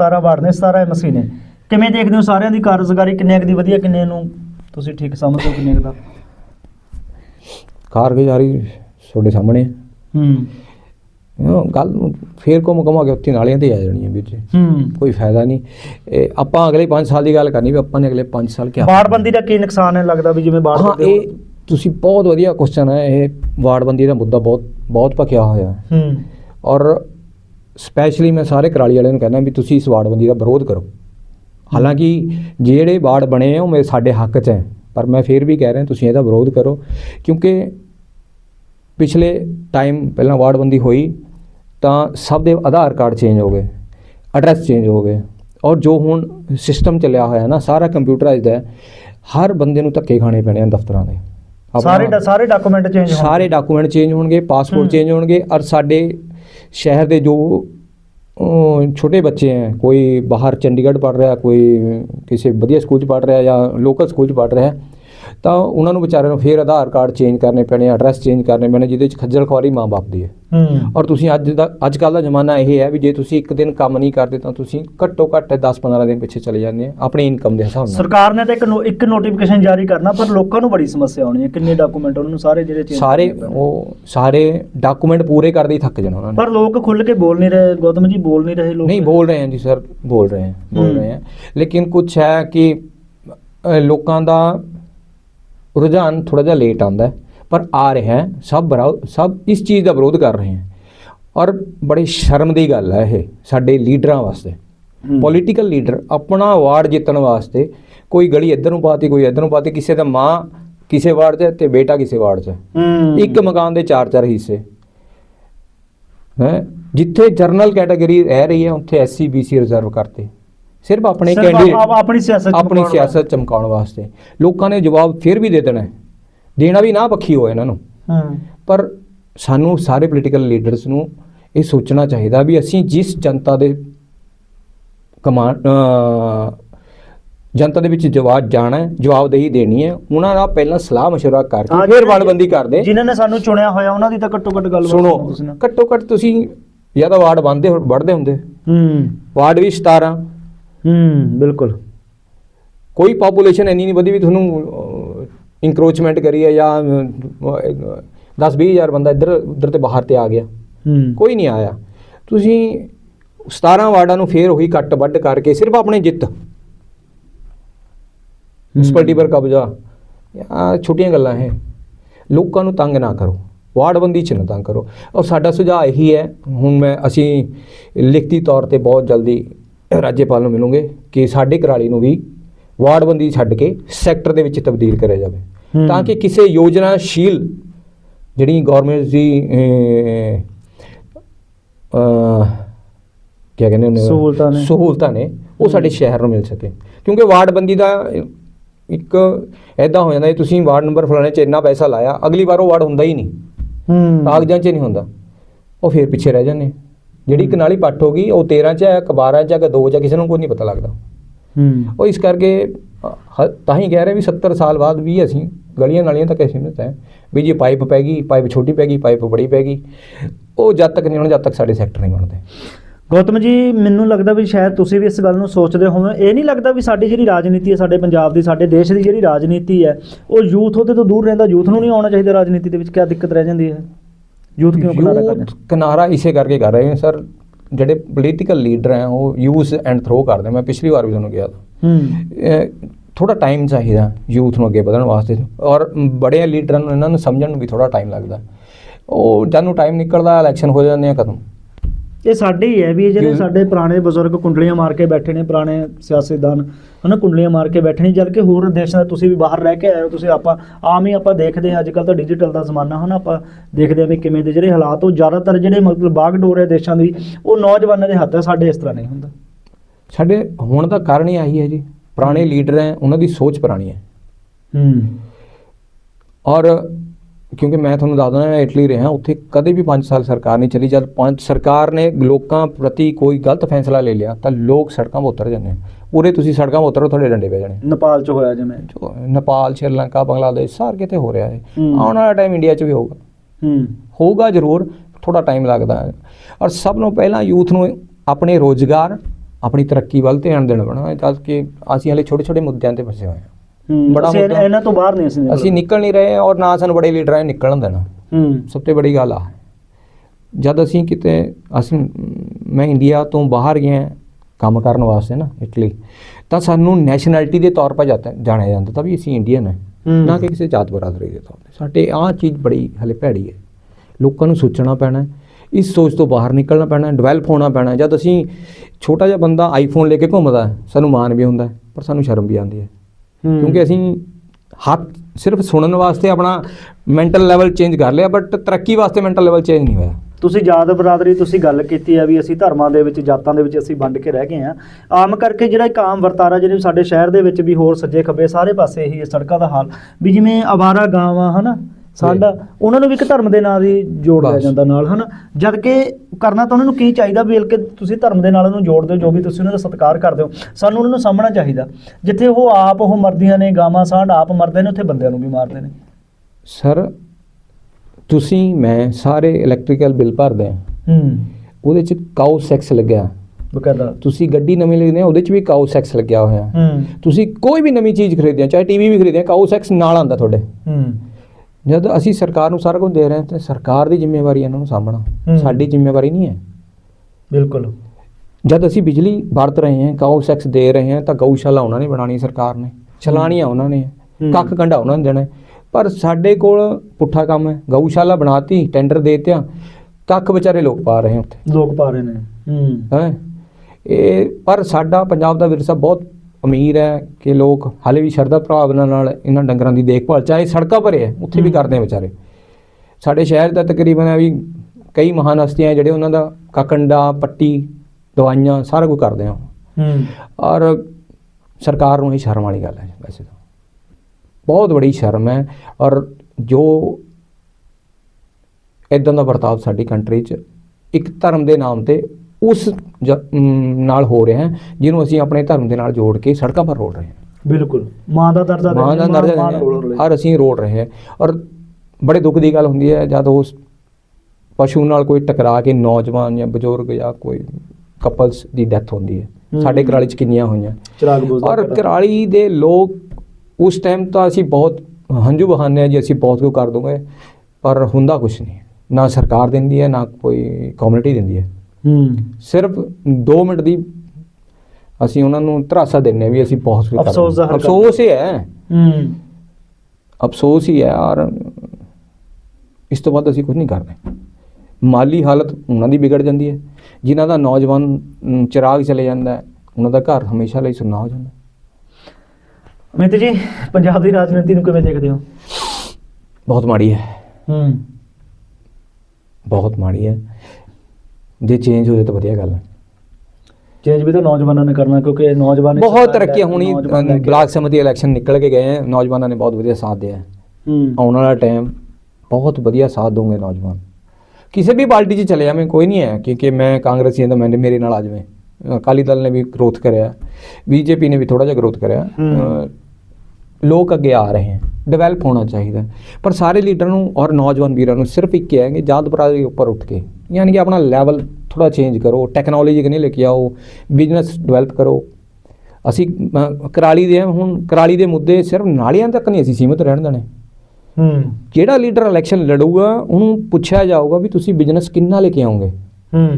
17 ਵਾਰਡ ਨੇ 17 ਐਮਸੀ ਨੇ ਕਿਵੇਂ ਦੇਖਦੇ ਹੋ ਸਾਰਿਆਂ ਦੀ ਕਾਰਜਕਾਰੀ ਕਿੰਨੇ ਕੁ ਦੀ ਵਧੀਆ ਕਿੰਨੇ ਨੂੰ? ਤੁਸੀਂ ਠੀਕ ਸਮਝਦੇ ਹੋ ਕਿੰਨੇ ਕੁ ਦਾ? ਕਾਰਗੁਜ਼ਾਰੀ ਤੁਹਾਡੇ ਸਾਹਮਣੇ ਹੈ। ਗੱਲ ਫੇਰ ਘੁੰਮ ਘੁਮਾ ਕੇ ਉੱਥੇ ਨਾਲੀਆਂ ਤੇ ਆ ਜਾਣੀਆਂ ਵੀਰ ਜੀ। ਹੂੰ। ਕੋਈ ਫਾਇਦਾ ਨਹੀਂ। ਇਹ ਆਪਾਂ ਅਗਲੇ 5 ਸਾਲ ਦੀ ਗੱਲ ਕਰਨੀ ਵੀ ਆਪਾਂ ਨੇ ਅਗਲੇ 5 ਸਾਲ ਕੀ ਵਾਰਡਬੰਦੀ ਦਾ ਕੀ ਨੁਕਸਾਨ ਹੈ ਲੱਗਦਾ ਵੀ ਜਿਵੇਂ ਵਾਰਡ ਹਾਂ ਇਹ ਤੁਸੀਂ ਬਹੁਤ ਵਧੀਆ ਕੁਐਸਚਨ ਹੈ ਇਹ ਵਾਰਡਬੰਦੀ ਦਾ ਮੁੱਦਾ ਬਹੁਤ ਬਹੁਤ ਭਖਿਆ ਹੋਇਆ ਹੈ। ਹੂੰ। ਔਰ ਸਪੈਸ਼ਲੀ ਮੈਂ ਸਾਰੇ ਕਰਾਲੀ ਵਾਲਿਆਂ ਨੂੰ ਕਹਿੰਦਾ ਵੀ ਤੁਸੀਂ ਇਸ ਵਾਰਡਬੰਦੀ ਦਾ ਵਿਰੋਧ ਕਰੋ। ਹਾਲਾਂਕਿ ਜਿਹੜੇ ਵਾਰਡ ਬਣੇ ਆ ਉਹ ਮੇਰੇ ਸਾਡੇ ਹੱਕ 'ਚ ਹੈ। ਪਰ ਮੈਂ ਫਿਰ ਵੀ ਕਹਿ ਰਿਹਾ ਤੁਸੀਂ ਇਹਦਾ ਵਿਰੋਧ ਕਰੋ। ਕਿਉਂਕਿ ਪਿਛਲੇ ਟਾਈਮ ਪਹਿਲਾਂ ਵਾਰਡਬੰਦੀ ਹੋਈ ਤਾਂ ਸਭ ਦੇ ਆਧਾਰ ਕਾਰਡ ਚੇਂਜ ਹੋ ਗਏ ਐਡਰੈਸ ਚੇਂਜ ਹੋ ਗਏ ਔਰ ਜੋ ਹੁਣ ਸਿਸਟਮ ਚੱਲਿਆ ਹੋਇਆ ਨਾ ਸਾਰਾ ਕੰਪਿਊਟਰਾਈਜ਼ਡ ਹੈ ਹਰ ਬੰਦੇ ਨੂੰ ਧੱਕੇ ਖਾਣੇ ਪੈਣੇ ਆ ਦਫ਼ਤਰਾਂ ਦੇ ਸਾਰੇ ਸਾਰੇ ਡਾਕੂਮੈਂਟ ਚੇਂਜ ਹੋਣ ਸਾਰੇ ਡਾਕੂਮੈਂਟ ਚੇਂਜ ਹੋਣਗੇ ਪਾਸਪੋਰਟ। ਚੇਂਜ ਹੋਣਗੇ ਔਰ ਸਾਡੇ ਸ਼ਹਿਰ ਦੇ ਜੋ ਛੋਟੇ ਬੱਚੇ ਹੈ ਕੋਈ ਬਾਹਰ ਚੰਡੀਗੜ੍ਹ ਪੜ੍ਹ ਰਿਹਾ ਕੋਈ ਕਿਸੇ ਵਧੀਆ ਸਕੂਲ 'ਚ ਪੜ੍ਹ ਰਿਹਾ ਜਾਂ ਲੋਕਲ ਸਕੂਲ 'ਚ ਪੜ੍ਹ ਰਿਹਾ ਤਾਂ ਉਹਨਾਂ ਨੂੰ ਵਿਚਾਰਿਆਂ ਨੂੰ ਫੇਰ ਆਧਾਰ ਕਾਰਡ ਚੇਂਜ ਕਰਨੇ ਪੈਣੇ ਐਡਰੈਸ ਚੇਂਜ ਕਰਨੇ ਪੈਣੇ ਜਿਹਦੇ ਵਿੱਚ ਖੱਜਲ ਖੁਆਰੀ ਮਾਂ ਬਾਪ ਦੀ ਹੈ। ਔਰ ਤੁਸੀਂ ਅੱਜ ਦਾ ਅੱਜ ਕੱਲ ਦਾ ਜ਼ਮਾਨਾ ਇਹ ਹੈ ਵੀ ਜੇ ਤੁਸੀਂ ਇੱਕ ਦਿਨ ਕੰਮ ਨਹੀਂ ਕਰਦੇ ਤਾਂ ਤੁਸੀਂ ਘੱਟੋ ਘੱਟ 10-15 ਦਿਨ ਪਿੱਛੇ ਚਲੇ ਜਾਂਦੇ ਆ ਆਪਣੀ ਇਨਕਮ ਦੇ ਹਿਸਾਬ ਨਾਲ। ਸਰਕਾਰ ਨੇ ਤਾਂ ਇੱਕ ਇੱਕ ਨੋਟੀਫਿਕੇਸ਼ਨ ਜਾਰੀ ਕਰਨਾ ਪਰ ਲੋਕਾਂ ਨੂੰ ਬੜੀ ਸਮੱਸਿਆ ਆਉਣੀ ਹੈ ਕਿੰਨੇ ਡਾਕੂਮੈਂਟ ਉਹਨਾਂ ਨੂੰ ਸਾਰੇ ਜਿਹੜੇ ਚੇਂਜ ਸਾਰੇ ਉਹ ਸਾਰੇ ਡਾਕੂਮੈਂਟ ਪੂਰੇ ਕਰਦੇ ਹੀ ਥੱਕ ਜਾਣਾ ਉਹਨਾਂ ਨੇ। ਪਰ ਲੋਕ ਖੁੱਲ ਕੇ ਬੋਲ ਨਹੀਂ ਰਹੇ ਗੌਤਮ ਜੀ ਬੋਲ ਨਹੀਂ ਰਹੇ ਲੋਕ। ਨਹੀਂ ਬੋਲ ਰਹੇ ਹਨ ਜੀ ਸਰ ਬੋਲ ਰਹੇ ਹਨ ਬੋਲ ਰਹੇ ਹਨ। ਲੇਕਿਨ ਕੁਝ ਹੈ ਕਿ ਲੋਕਾਂ ਦਾ ਰੁਝਾਨ ਥੋੜਾ ਜਿਹਾ ਲੇਟ ਆਉਂਦਾ ਪਰ ਆ ਰਿਹਾ ਹੈ ਸਭ ਸਭ ਇਸ ਚੀਜ਼ ਦਾ ਵਿਰੋਧ ਕਰ ਰਹੇ ਹਨ ਔਰ ਬੜੀ ਸ਼ਰਮ ਦੀ ਗੱਲ ਹੈ ਇਹ ਸਾਡੇ ਲੀਡਰਾਂ ਵਾਸਤੇ। ਪੋਲੀਟੀਕਲ ਲੀਡਰ ਆਪਣਾ ਵਾਰਡ ਜਿੱਤਣ ਵਾਸਤੇ ਕੋਈ ਗਲੀ ਇੱਧਰ ਨੂੰ ਪਾਤੀ ਕੋਈ ਇੱਧਰ ਨੂੰ ਪਾਤੀ ਕਿਸੇ ਦਾ ਮਾਂ ਕਿਸੇ ਵਾਰਡ 'ਚ ਤੇ ਬੇਟਾ ਕਿਸੇ ਵਾਰਡ 'ਚ। ਇੱਕ ਮਕਾਨ ਦੇ ਚਾਰ ਚਾਰ ਹਿੱਸੇ। ਹੈ? ਜਿੱਥੇ ਜਰਨਲ ਕੈਟਾਗਰੀ ਰਹਿ ਰਹੀ ਹੈ ਉੱਥੇ ਐਸਸੀ ਬੀਸੀ ਰਿਜ਼ਰਵ ਕਰਤੇ। ਸਿਰਫ ਆਪਣੇ ਕੈਂਡੀਡੇਟ ਆਪਣੀ ਸਿਆਸਤ ਆਪਣੀ ਚਮਕਾਉਣ ਸਿਆਸਤ ਚਮਕਾਉਣ ਵਾਸਤੇ। ਲੋਕਾਂ ਨੇ ਜਵਾਬ ਫਿਰ ਵੀ ਦੇ ਦੇਣਾ ਦੇਣਾ ਵੀ ਨਾ ਪੱਖੀ ਹੋਏ ਇਹਨਾਂ ਨੂੰ। ਵਾਲਾ। ਪਰ ਸਾਨੂੰ ਸਾਰੇ ਪੋਲੀਟੀਕਲ ਲੀਡਰਸ ਨੂੰ ਇਹ ਸੋਚਣਾ ਚਾਹੀਦਾ ਵੀ ਅਸੀਂ ਜਿਸ ਜਨਤਾ ਦੇ ਕਮਾਂਡ ਜਨਤਾ ਦੇ ਵਿੱਚ ਜਵਾਬ ਜਾਣਾ ਹੈ, ਜਵਾਬਦੇਹੀ ਦੇਣੀ ਹੈ ਉਹਨਾਂ ਨਾਲ ਪਹਿਲਾਂ ਸਲਾਹ ਮਸ਼ਵਰਾ ਹਾਂ, ਕਰਕੇ ਫਿਰ ਜਿਹੜੇ- ਕਰਦੇ। ਜਿਨ੍ਹਾਂ ਨੇ ਸਾਨੂੰ ਚੁਣਿਆ ਹੋਇਆ ਉਹਨਾਂ ਦੀ ਤਾਂ ਘੱਟੋ ਘੱਟ ਗੱਲ ਸੁਣੋ ਘੱਟੋ ਘੱਟ ਤੁਸੀਂ ਜਾਂ ਤਾਂ ਵਾਰਡ ਬੰਦੇ ਵੜਦੇ ਹੁੰਦੇ। ਹੂੰ। ਵਾਰਡ ਵੀ 17 ਹੂੰ ਬਿਲਕੁਲ। ਕੋਈ ਪਾਪੂਲੇਸ਼ਨ ਇੰਨੀ ਨਹੀਂ ਵਧੀ ਵੀ ਤੁਹਾਨੂੰ ਇਨਕਰੋਚਮੈਂਟ ਕਰੀ ਹੈ ਜਾਂ 10 20000 ਬੰਦਾ ਇੱਧਰ ਉੱਧਰ ਤੇ ਬਾਹਰ ਤੇ ਆ ਗਿਆ। ਹੂੰ। ਕੋਈ ਨਹੀਂ ਆਇਆ। ਤੁਸੀਂ 17 ਵਾਰਡਾਂ ਨੂੰ ਫੇਰ ਉਹੀ ਕੱਟ ਵੱਢ ਕਰਕੇ ਸਿਰਫ ਆਪਣੇ ਜਿੱਤ। ਮਿਊਨਿਸਪੈਲਿਟੀ ਪਰ ਕਬਜ਼ਾ। ਆ ਛੋਟੀਆਂ ਗੱਲਾਂ ਹੈ ਲੋਕਾਂ ਨੂੰ ਤੰਗ ਨਾ ਕਰੋ। ਵਾਰਡਬੰਦੀ ਚ ਨਾ ਤੰਗ ਕਰੋ। ਔਰ ਸਾਡਾ ਸੁਝਾਅ ਇਹੀ ਹੈ। ਹੁਣ ਮੈਂ ਅਸੀਂ ਲਿਖਤੀ ਤੌਰ ਤੇ ਬਹੁਤ ਜਲਦੀ ਰਾਜੇਪਾਲ ਨੂੰ ਮਿਲੂਗੇ ਕਿ ਸਾਡੇ ਕਰਾਲੀ ਨੂੰ ਵੀ ਵਾਰਡਬੰਦੀ ਛੱਡ ਕੇ ਸੈਕਟਰ ਦੇ ਵਿੱਚ ਤਬਦੀਲ ਕਰਿਆ ਜਾਵੇ। ਤਾਂ ਕਿ ਕਿਸੇ ਯੋਜਨਾਸ਼ੀਲ ਜਿਹੜੀ ਗਵਰਨਮੈਂਟ ਦੀ ਅਹ, ਕੀ ਕਹਿੰਦੇ ਹੁੰਦੇ ਆ? ਸਹੂਲਤਾਂ ਨੇ। ਸਹੂਲਤਾਂ ਨੇ ਉਹ ਸਾਡੇ ਸ਼ਹਿਰ ਨੂੰ ਮਿਲ ਸਕੇ। ਕਿਉਂਕਿ ਵਾਰਡਬੰਦੀ ਦਾ ਇੱਕ ਐਦਾਂ ਹੋ ਜਾਂਦਾ ਤੁਸੀਂ ਵਾਰਡ ਨੰਬਰ ਫਲਾਣੇ ਚ ਇੰਨਾ ਪੈਸਾ ਲਾਇਆ ਅਗਲੀ ਵਾਰ ਉਹ ਵਾਰਡ ਹੁੰਦਾ ਹੀ ਨਹੀਂ। ਹੂੰ। ਕਾਗਜ਼ਾਂ 'ਚ ਨਹੀਂ ਹੁੰਦਾ। ਉਹ ਫੇਰ ਪਿੱਛੇ ਰਹਿ ਜਾਂਦੇ। ਜਿਹੜੀ ਇੱਕ ਨਾਲੀ ਪੱਟ ਹੋ ਗਈ ਉਹ 13 ਚ ਹੈ ਕਿ 12 ਚ ਹੈ ਕਿ 2 ਚ ਕਿਸੇ ਨੂੰ ਕੋਈ ਨਹੀਂ ਪਤਾ ਲੱਗਦਾ। ਹੂੰ। ਉਹ ਇਸ ਕਰਕੇ ਤਾਂ ਹੀ ਕਹਿ ਰਹੇ ਵੀ 70 ਸਾਲ ਬਾਅਦ ਵੀ ਅਸੀਂ ਗਲੀਆਂ ਨਾਲੀਆਂ ਤੱਕ ਸੀਮਿਤ ਹੈ ਵੀ ਜੇ ਪਾਈਪ ਪੈ ਗਈ ਪਾਈਪ ਛੋਟੀ ਪੈ ਗਈ ਪਾਈਪ ਬੜੀ ਪੈ ਗਈ ਉਹ ਜਦ ਤੱਕ ਨਹੀਂ ਹੋਣਾ ਜਦ ਤੱਕ ਸਾਡੇ ਸੈਕਟਰ ਨਹੀਂ ਬਣਦੇ। ਗੌਤਮ ਜੀ ਮੈਨੂੰ ਲੱਗਦਾ ਵੀ ਸ਼ਾਇਦ ਤੁਸੀਂ ਵੀ ਇਸ ਗੱਲ ਨੂੰ ਸੋਚਦੇ ਹੋਵੋ ਇਹ ਨਹੀਂ ਲੱਗਦਾ ਵੀ ਸਾਡੀ ਜਿਹੜੀ ਰਾਜਨੀਤੀ ਹੈ ਸਾਡੇ ਪੰਜਾਬ ਦੀ ਸਾਡੇ ਦੇਸ਼ ਦੀ ਜਿਹੜੀ ਰਾਜਨੀਤੀ ਹੈ ਉਹ ਯੂਥ ਉਹਦੇ ਤੋਂ ਦੂਰ ਰਹਿੰਦਾ ਯੂਥ ਨੂੰ ਨਹੀਂ ਆਉਣਾ ਚਾਹੀਦਾ ਰਾਜਨੀਤੀ ਦੇ ਵਿੱਚ। ਕੀ ਦਿੱਕਤ ਰਹਿ ਜਾਂਦੀ ਹੈ? ਯੂਥ ਕਿਉਂ ਕਿਨਾਰਾ ਕਰਦੇ ਯੂਥ ਕਿਨਾਰਾ ਇਸੇ ਕਰਕੇ ਕਰ ਰਹੇ ਹਾਂ ਸਰ। ਜਿਹੜੇ ਪੋਲੀਟੀਕਲ ਲੀਡਰ ਹੈ ਉਹ ਯੂਜ਼ ਐਂਡ ਥਰੋ ਕਰਦੇ ਮੈਂ ਪਿਛਲੀ ਵਾਰ ਵੀ ਤੁਹਾਨੂੰ ਕਿਹਾ ਹੂੰ। ਥੋੜਾ ਟਾਈਮ ਚਾਹੀਦਾ ਯੂਥ ਨੂੰ ਅੱਗੇ ਵਧਣ ਵਾਸਤੇ। ਔਰ ਬੜੇ ਲੀਡਰਾਂ ਨੂੰ ਇਹਨਾਂ ਨੂੰ ਸਮਝਣ ਨੂੰ ਵੀ ਥੋੜਾ ਟਾਈਮ ਲੱਗਦਾ। ਉਹ ਜਦ ਟਾਈਮ ਨਿਕਲਦਾ ਇਲੈਕਸ਼ਨ ਹੋ ਜਾਂਦੇ ਆ ਖਤਮ। ਇਹ ਸਾਡੇ ਹੀ ਹੈ ਵੀ ਇਹ ਜਿਹੜੇ ਸਾਡੇ ਪੁਰਾਣੇ ਬਜ਼ੁਰਗ ਕੁੰਡਲੀਆਂ ਮਾਰ ਕੇ ਬੈਠੇ ਨੇ ਪੁਰਾਣੇ ਸਿਆਸਤਦਾਨ ਹਨਾ ਕੁੰਡਲੀਆਂ ਮਾਰ ਕੇ ਬੈਠੇ ਨੇ ਜਦ ਕਿ ਹੋਰ ਦੇਸ਼ਾਂ ਦਾ ਤੁਸੀਂ ਵੀ ਬਾਹਰ ਰਹਿ ਕੇ ਆਏ ਹੋ ਤੁਸੀਂ ਆਪਾਂ ਆਮ ਹੀ ਆਪਾਂ ਦੇਖਦੇ ਹਾਂ ਅੱਜ ਕੱਲ ਤਾਂ ਡਿਜੀਟਲ ਦਾ ਜ਼ਮਾਨਾ ਹਨਾ ਆਪਾਂ ਦੇਖਦੇ ਹਾਂ ਵੀ ਕਿਵੇਂ ਦੇ ਜਿਹੜੇ ਹਾਲਾਤ ਉਹ ਜ਼ਿਆਦਾਤਰ ਜਿਹੜੇ ਮਤਲਬ ਬਾਗਡੋਰ ਹੈ ਦੇਸ਼ਾਂ ਦੀ ਉਹ ਨੌਜਵਾਨਾਂ ਦੇ ਹੱਥ ਹੈ ਸਾਡੇ ਇਸ ਤਰ੍ਹਾਂ ਨਹੀਂ ਹੁੰਦਾ। ਸਾਡੇ ਹੋਣ ਦਾ ਕਾਰਨ ਹੀ ਆਹੀ ਹੈ ਜੀ ਪੁਰਾਣੇ ਲੀਡਰ ਹੈ ਉਹਨਾਂ ਦੀ ਸੋਚ ਪੁਰਾਣੀ ਹੈ। ਹੂੰ। ਔਰ ਕਿਉਂਕਿ ਮੈਂ ਤੁਹਾਨੂੰ ਦੱਸਦਾ ਮੈਂ ਇਟਲੀ ਰਿਹਾ ਉੱਥੇ ਕਦੇ ਵੀ 5 ਸਾਲ ਸਰਕਾਰ ਨਹੀਂ ਚਲੀ। ਜਦ ਪੰਜ ਸਰਕਾਰ ਨੇ ਲੋਕਾਂ ਪ੍ਰਤੀ ਕੋਈ ਗਲਤ ਫੈਸਲਾ ਲੈ ਲਿਆ ਤਾਂ ਲੋਕ ਸੜਕਾਂ 'ਤੇ ਉਤਰ ਜਾਂਦੇ ਆ ਪੂਰੇ ਤੁਸੀਂ ਸੜਕਾਂ 'ਤੇ ਉਤਰੋ ਤੁਹਾਡੇ ਡੰਡੇ ਪੈ ਜਾਣੇ। ਨੇਪਾਲ ਚ ਹੋਇਆ ਜਿਵੇਂ। ਨੇਪਾਲ ਸ਼੍ਰੀਲੰਕਾ ਬੰਗਲਾਦੇਸ਼ ਸਾਰ ਕਿਤੇ ਹੋ ਰਿਹਾ ਹੈ ਹੂੰ। ਆਉਣ ਵਾਲਾ ਟਾਈਮ ਇੰਡੀਆ 'ਚ ਵੀ ਹੋਊਗਾ। ਹੂੰ। ਹੋਊਗਾ ਜ਼ਰੂਰ ਥੋੜਾ ਟਾਈਮ ਲੱਗਦਾ। ਹੈ ਔਰ ਸਭ ਨੂੰ ਪਹਿਲਾਂ ਯੂਥ ਨੂੰ ਆਪਣੇ ਰੋਜ਼ਗਾਰ ਆਪਣੀ ਤਰੱਕੀ ਵੱਲ ਧਿਆਨ ਦੇਣਾ ਪੈਣਾ। ਜਦ ਕਿ ਅਸੀਂ ਹਲੇ ਛੋਟੇ ਛੋਟੇ ਮੁੱਦਿਆਂ ਤੇ ਫਸੇ ਹੋਏ ਹਾਂ ਹੂੰ। ਬੜਾ ਅਸੀਂ ਮੁੱਦਾ- ਇਹਨਾਂ ਤੋਂ ਬਾਹਰ ਨਹੀਂ ਅਸੀਂ ਅਸੀਂ ਨਿਕਲ ਨਹੀਂ ਰਹੇ ਔਰ ਨਾ ਸਾਨੂੰ ਬੜੇ ਲੀਡਰਾਂ ਨੇ ਨਿਕਲਣ ਦੇਣਾ। ਹੂੰ। ਸਭ ਤੋਂ ਬੜੀ ਗੱਲ ਆ। ਜਦ ਅਸੀਂ ਕਿਤੇ ਅਸੀਂ ਮੈਂ ਇੰਡੀਆ ਤੋਂ ਬਾਹਰ ਗਿਆ ਕੰਮ ਕਰਨ ਵਾਸਤੇ ਨਾ ਇਟਲੀ ਤਾਂ ਸਾਨੂੰ ਨੈਸ਼ਨੈਲਿਟੀ ਦੇ ਤੌਰ 'ਤੇ ਜਾਣਿਆ ਜਾਂਦਾ ਤਾਂ ਵੀ ਅਸੀਂ ਇੰਡੀਅਨ ਹੈ। ਨਾ ਕਿ ਕਿਸੇ ਜਾਤ ਬਰਾਦਰੀ ਦੇ ਤੌਰ ਤੇ। ਸਾਡੇ ਆਹ ਚੀਜ਼ ਬੜੀ ਹਲੇ ਭੈੜੀ ਹੈ। ਲੋਕਾਂ ਨੂੰ ਸੋਚਣਾ ਪੈਣਾ। ਇਸ ਸੋਚ ਤੋਂ ਬਾਹਰ ਨਿਕਲਣਾ ਪੈਣਾ ਡਿਵੈਲਪ ਹੋਣਾ ਪੈਣਾ। ਜਦ ਅਸੀਂ ਛੋਟਾ ਜਿਹਾ ਬੰਦਾ ਆਈਫੋਨ ਲੈ ਕੇ ਘੁੰਮਦਾ ਸਾਨੂੰ ਮਾਣ ਵੀ ਹੁੰਦਾ ਪਰ ਸਾਨੂੰ ਸ਼ਰਮ ਵੀ ਆਉਂਦੀ ਹੂੰ। ਕਿਉਂਕਿ ਅਸੀਂ ਹੱਥ ਸਿਰਫ ਸੁਣਨ ਵਾਸਤੇ ਆਪਣਾ ਮੈਂਟਲ ਲੈਵਲ ਚੇਂਜ ਕਰ ਲਿਆ ਬਟ ਤਰੱਕੀ ਵਾਸਤੇ ਮੈਂਟਲ ਲੈਵਲ ਚੇਂਜ ਨਹੀਂ ਹੋਇਆ। ਤੁਸੀਂ ਜਾਤ ਬਰਾਦਰੀ ਤੁਸੀਂ ਗੱਲ ਕੀਤੀ ਆ ਵੀ ਅਸੀਂ ਧਰਮਾਂ ਦੇ ਵਿੱਚ ਜਾਤਾਂ ਦੇ ਵਿੱਚ ਅਸੀਂ ਵੰਡ ਕੇ ਰਹਿ ਗਏ ਆ। ਆਮ ਕਰਕੇ ਜਿਹੜਾ ਇੱਕ ਆਮ ਵਰਤਾਰਾ ਜਿਹੜੇ ਸਾਡੇ ਸ਼ਹਿਰ ਦੇ ਵਿੱਚ ਵੀ ਹੋਰ ਸੱਜੇ ਖੱਬੇ ਸਾਰੇ ਪਾਸੇ ਇਹੀ ਹੈ ਸੜਕਾਂ ਦਾ ਹਾਲ ਵੀ ਜਿਵੇਂ ਆਵਾਰਾ ਗਾਵਾਂ ਹਨਾ? ਸਾਡਾ ਉਹਨਾਂ ਨੂੰ ਵੀ ਇੱਕ ਧਰਮ ਦੇ ਨਾਂ ਦੀ ਜੋੜ ਲਿਆ। ਜਾਂਦਾ ਨਾਲ ਹਨਾ? ਜਦ ਕਿ ਕਰਨਾ ਤਾਂ ਉਹਨਾਂ ਨੂੰ ਕੀ ਚਾਹੀਦਾ ਵੀ ਬਲਕਿ ਤੁਸੀਂ ਧਰਮ ਦੇ ਨਾਲ ਉਹਨੂੰ ਜੋੜਦੇ ਹੋ ਜੋ ਵੀ ਤੁਸੀਂ ਉਹਨਾਂ ਦਾ ਸਤਿਕਾਰ ਕਰਦੇ ਹੋ ਸਾਨੂੰ ਉਹਨਾਂ ਨੂੰ ਸਾਹਮਣਾ ਚਾਹੀਦਾ। ਜਿੱਥੇ ਉਹ ਆਪ ਉਹ ਮਰਦੀਆਂ ਨੇ ਗਾਵਾਂ ਸਾਂਢ ਆਪ ਮਰਦੇ ਨੇ ਉੱਥੇ ਬੰਦਿਆਂ ਨੂੰ ਵੀ ਮਾਰਦੇ ਨੇ। ਸਰ ਤੁਸੀਂ ਮੈਂ ਸਾਰੇ ਇਲੈਕਟ੍ਰੀਕਲ ਬਿੱਲ ਭਰਦੇ ਆ। ਹੂੰ। ਉਹਦੇ ਚ ਕਾਊ ਸੈਕਸ ਲੱਗਿਆ। ਬਕਾਇਦਾ। ਤੁਸੀਂ ਗੱਡੀ ਨਵੀਂ ਲੈਂਦੇ ਆ ਉਹਦੇ ਚ ਵੀ ਕਾਊ ਸੈਕਸ ਲੱਗਿਆ ਹੋਇਆ। ਹੂੰ। ਤੁਸੀਂ ਕੋਈ ਵੀ ਨਵੀਂ ਚੀਜ਼ ਖਰੀਦਦੇ ਆ ਚਾਹੇ ਟੀਵੀ ਵੀ ਖਰੀਦਦੇ ਆ ਕਾਊ ਸੈਕਸ ਨਾਲ ਆਂਦਾ ਤੁਹਾਡੇ। ਹੂੰ। ਜਦ ਅਸੀਂ ਸਰਕਾਰ ਨੂੰ ਸਾਰਾ ਕੁਝ ਦੇ ਰਹੇ ਹਾਂ ਤੇ ਸਰਕਾਰ ਦੀ ਜ਼ਿੰਮੇਵਾਰੀ ਇਹਨਾਂ ਨੂੰ ਸਾਂਭਣਾ। ਸਾਡੀ ਜ਼ਿੰਮੇਵਾਰੀ ਨਹੀਂ ਹੈ। ਬਿਲਕੁਲ। ਜਦ ਅਸੀਂ ਬਿਜਲੀ ਵਰਤ ਰਹੇ ਹਾਂ ਕਾਊ ਸੈਕਸ ਦੇ ਰਹੇ ਹਾਂ ਤਾਂ ਗਊਸ਼ਾਲਾ ਉਹਨਾਂ ਨੇ ਬਣਾਣੀ ਸਰਕਾਰ ਨੇ। ਚਲਾਣੀਆਂ ਉਹਨਾਂ ਨੇ। ਕੱਖ ਕੰਡਾ ਉਹਨਾਂ ਨੇ ਦੇਣਾ। ਪਰ ਸਾਡੇ ਕੋਲ ਪੁੱਠਾ ਕੰਮ ਹੈ। ਗਊਸ਼ਾਲਾ ਬਣਾਤੀ ਟੈਂਡਰ ਦੇਤਿਆ ਕੱਖ ਵਿਚਾਰੇ ਲੋਕ ਪਾ ਰਹੇ ਉੱਥੇ। ਲੋਕ ਪਾ ਰਹੇ ਨੇ। ਹੂੰ। ਹੈ? ਇਹ ਪਰ ਸਾਡਾ ਪੰਜਾਬ ਦਾ ਵਿਰਸਾ ਬਹੁਤ ਅਮੀਰ ਹੈ ਕਿ ਲੋਕ ਹਾਲੇ ਵੀ ਸ਼ਰਧਾ ਭਾਵਨਾ ਨਾਲ ਇਹਨਾਂ ਡੰਗਰਾਂ ਦੀ ਦੇਖਭਾਲ ਚਾਹੇ ਸੜਕਾਂ ਭਰੇ ਹੈ ਉੱਥੇ ਵੀ। ਕਰਦੇ ਆ ਵਿਚਾਰੇ। ਸਾਡੇ ਸ਼ਹਿਰ ਦਾ ਤਕਰੀਬਨ ਹੈ ਵੀ ਕਈ ਮਹਾਨ ਹਸਤੀਆਂ ਜਿਹੜੇ ਉਹਨਾਂ ਦਾ ਕਾਕੰਡਾ ਪੱਟੀ ਦਵਾਈਆਂ ਸਾਰਾ ਕੁਝ ਕਰਦੇ ਆ ਹੂੰ। ਔਰ ਸਰਕਾਰ ਨੂੰ ਇਹ ਸ਼ਰਮ ਵਾਲੀ ਗੱਲ ਹੈ ਵੈਸੇ ਤਾਂ। ਬਹੁਤ ਬੜੀ ਸ਼ਰਮ ਹੈ ਔਰ ਜੋ ਇਦਾਂ ਦਾ ਵਰਤਾਓ ਸਾਡੀ ਕੰਟਰੀ 'ਚ ਇੱਕ ਧਰਮ ਦੇ ਨਾਮ ਤੇ ਉਸ ਨਾਲ ਹੋ ਰਿਹਾ ਹੈ ਜਿਹਨੂੰ ਅਸੀਂ ਆਪਣੇ ਧਰਮ ਦੇ ਨਾਲ ਜੋੜ ਕੇ ਸੜਕਾਂ ਪਰ ਰੋੜ ਰਹੇ ਹਾਂ। ਬਿਲਕੁਲ। ਮਾਂ ਦਾ ਦਰਜਾ ਮਾਂ ਦਾ ਦਿੰਦੇ, ਦਰਜਾ ਮਾਂ ਦਿੰਦੇ ਰੋਲ ਰੋਲ ਹਾਂ। ਔਰ ਅਸੀਂ ਰੋੜ ਰਹੇ ਹਾਂ। ਔਰ ਬੜੇ ਦੁੱਖ ਦੀ ਗੱਲ ਹੁੰਦੀ ਹੈ ਜਦ ਉਸ ਪਸ਼ੂ ਨਾਲ ਕੋਈ ਟਕਰਾ ਕੇ ਨੌਜਵਾਨ ਜਾਂ ਬਜ਼ੁਰਗ ਜਾਂ ਕੋਈ ਕਪਲਸ ਦੀ ਡੈਥ ਹੁੰਦੀ ਹੈ। ਸਾਡੇ ਕਰਾਲੀ 'ਚ ਕਿੰਨੀਆਂ ਹੋਈਆਂ। ਔਰ। ਕਰਾਲੀ। ਦੇ ਲੋਕ ਉਸ ਟਾਈਮ ਤਾਂ ਅਸੀਂ ਬਹੁਤ ਹੰਝੂ ਬਹਾਨੇ ਆ ਜੀ ਅਸੀਂ ਬਹੁਤ ਕੁਝ ਕਰ ਦੂੰਗੇ ਪਰ ਹੁੰਦਾ ਕੁਝ ਨਹੀਂ। ਨਾ ਸਰਕਾਰ ਦਿੰਦੀ ਹੈ ਨਾ ਕੋਈ ਕਮਿਊਨਿਟੀ ਦਿੰਦੀ ਹੈ। ਹੂੰ। ਸਿਰਫ 2 ਮਿੰਟ ਦੀ ਅਸੀਂ ਉਹਨਾਂ ਨੂੰ ਧਰਾਸਾ ਦਿੰਨੇ ਵੀ ਅਸੀਂ ਬਹੁਤ ਕੁਝ ਕਰ ਅਫਸੋਸ ਜ਼ਾਹਰ ਦਿੰਦੇ। ਅਫਸੋਸ ਹੀ ਹੈ। ਹੂੰ। ਅਫਸੋਸ ਹੀ ਹੈ ਔਰ ਇਸ ਤੋਂ ਬਾਅਦ ਅਸੀਂ ਕੁਝ ਨਹੀਂ ਕਰਦੇ। ਮਾਲੀ ਹਾਲਤ ਉਹਨਾਂ ਦੀ ਵਿਗੜ ਜਾਂਦੀ ਹੈ। ਜਿਨ੍ਹਾਂ ਦਾ ਨੌਜਵਾਨ ਚਿਰਾਗ ਚਲੇ ਜਾਂਦਾ ਹੈ ਉਹਨਾਂ ਦਾ ਘਰ ਹਮੇਸ਼ਾ ਲਈ ਸੁੰਨਾ ਹੋ ਜਾਂਦਾ। ਅਮਿਤ ਜੀ ਪੰਜਾਬ ਦੀ ਰਾਜਨੀਤੀ ਨੂੰ ਕਿਵੇਂ ਦੇਖਦੇ ਹੋ? ਬਹੁਤ ਮਾੜੀ ਹੈ। ਹੂੰ। ਬਹੁਤ ਮਾੜੀ ਹੈ। ਜੇ ਚੇਂਜ ਹੋ ਜਾਏ ਤਾਂ ਵਧੀਆ ਗੱਲ ਹੈ। ਚੇਂਜ ਵੀ ਤਾਂ ਨੌਜਵਾਨਾਂ ਨੇ ਕਰਨਾ ਕਿਉਂਕਿ ਨੌਜਵਾਨ ਬਹੁਤ ਲੈ- ਹੋਣੀ ਨੌਜਵਾਨ ਲੈ ਕੇ- ਬਲਾਕ ਸਮਿਤੀ ਇਲੈਕਸ਼ਨ ਨਿਕਲ ਕੇ ਗਏ ਹੈ। ਨੌਜਵਾਨਾਂ ਨੇ ਬਹੁਤ ਵਧੀਆ ਸਾਥ ਦਿਆ ਹੈ। ਹੂੰ। ਆਉਣ ਵਾਲਾ ਟਾਈਮ ਬਹੁਤ ਵਧੀਆ ਸਾਥ ਦੋਗੇ ਨੌਜਵਾਨ। ਕਿਸੇ ਵੀ ਪਾਰਟੀ 'ਚ ਚਲੇ ਜਾਵੇਂ ਕੋਈ ਨਹੀਂ ਹੈ ਕਿ ਕਿ ਮੈਂ ਕਾਂਗਰਸੀ ਹਾਂ ਤਾਂ ਮੈਨੇ ਮੇਰੇ ਨਾਲ ਆ ਜਾਵੇਂ। ਅਕਾਲੀ ਦਲ ਨੇ ਵੀ ਗਰੋਥ ਕਰਿਆ। ਬੀਜੇਪੀ ਨੇ ਵੀ ਥੋੜਾ ਜਿਹਾ ਗਰੋਥ ਕਰਿਆ। ਅ, ਲੋਕ ਅੱਗੇ ਆ ਰਹੇ ਹਨ ਡਿਵੈਲਪ ਹੋਣਾ ਚਾਹੀਦਾ ਹੈ। ਪਰ ਸਾਰੇ ਲੀਡਰ ਨੂੰ ਔਰ ਨੌਜਵਾਨ ਵੀਰਾਂ ਨੂੰ ਸਿਰਫ ਇੱਕ ਹੀ ਹੈ ਕਿ ਜਾਤ ਬਰਾਦਰੀ ਦੇ ਉੱਪਰ ਉੱਠ ਕੇ ਯਾਨੀ ਕਿ ਆਪਣਾ ਲੈਵਲ ਥੋੜਾ ਚੇਂਜ ਕਰੋ ਟੈਕਨੋਲੋਜੀ ਕਨੇ ਲੈ ਕੇ ਆਓ ਬਿਜ਼ਨਸ ਡਿਵੈਲਪ ਕਰੋ। ਅਸੀਂ ਕਰਾਲੀ ਦੇ ਹੁਣ ਕਰਾਲੀ ਦੇ ਮੁੱਦੇ ਸਿਰਫ ਨਾਲੀਆਂ ਤੱਕ ਨਹੀਂ ਅਸੀਂ ਸੀਮਿਤ ਰਹਿਣ ਦੇਣੇ। ਹੂੰ। ਜਿਹੜਾ ਲੀਡਰ ਇਲੈਕਸ਼ਨ ਲੜੂਗਾ ਉਹਨੂੰ ਪੁੱਛਿਆ ਜਾਊਗਾ ਵੀ ਤੁਸੀਂ ਬਿਜ਼ਨਸ ਕਿੰਨਾ ਲੈ ਕੇ ਆਓਗੇ। ਹੂੰ।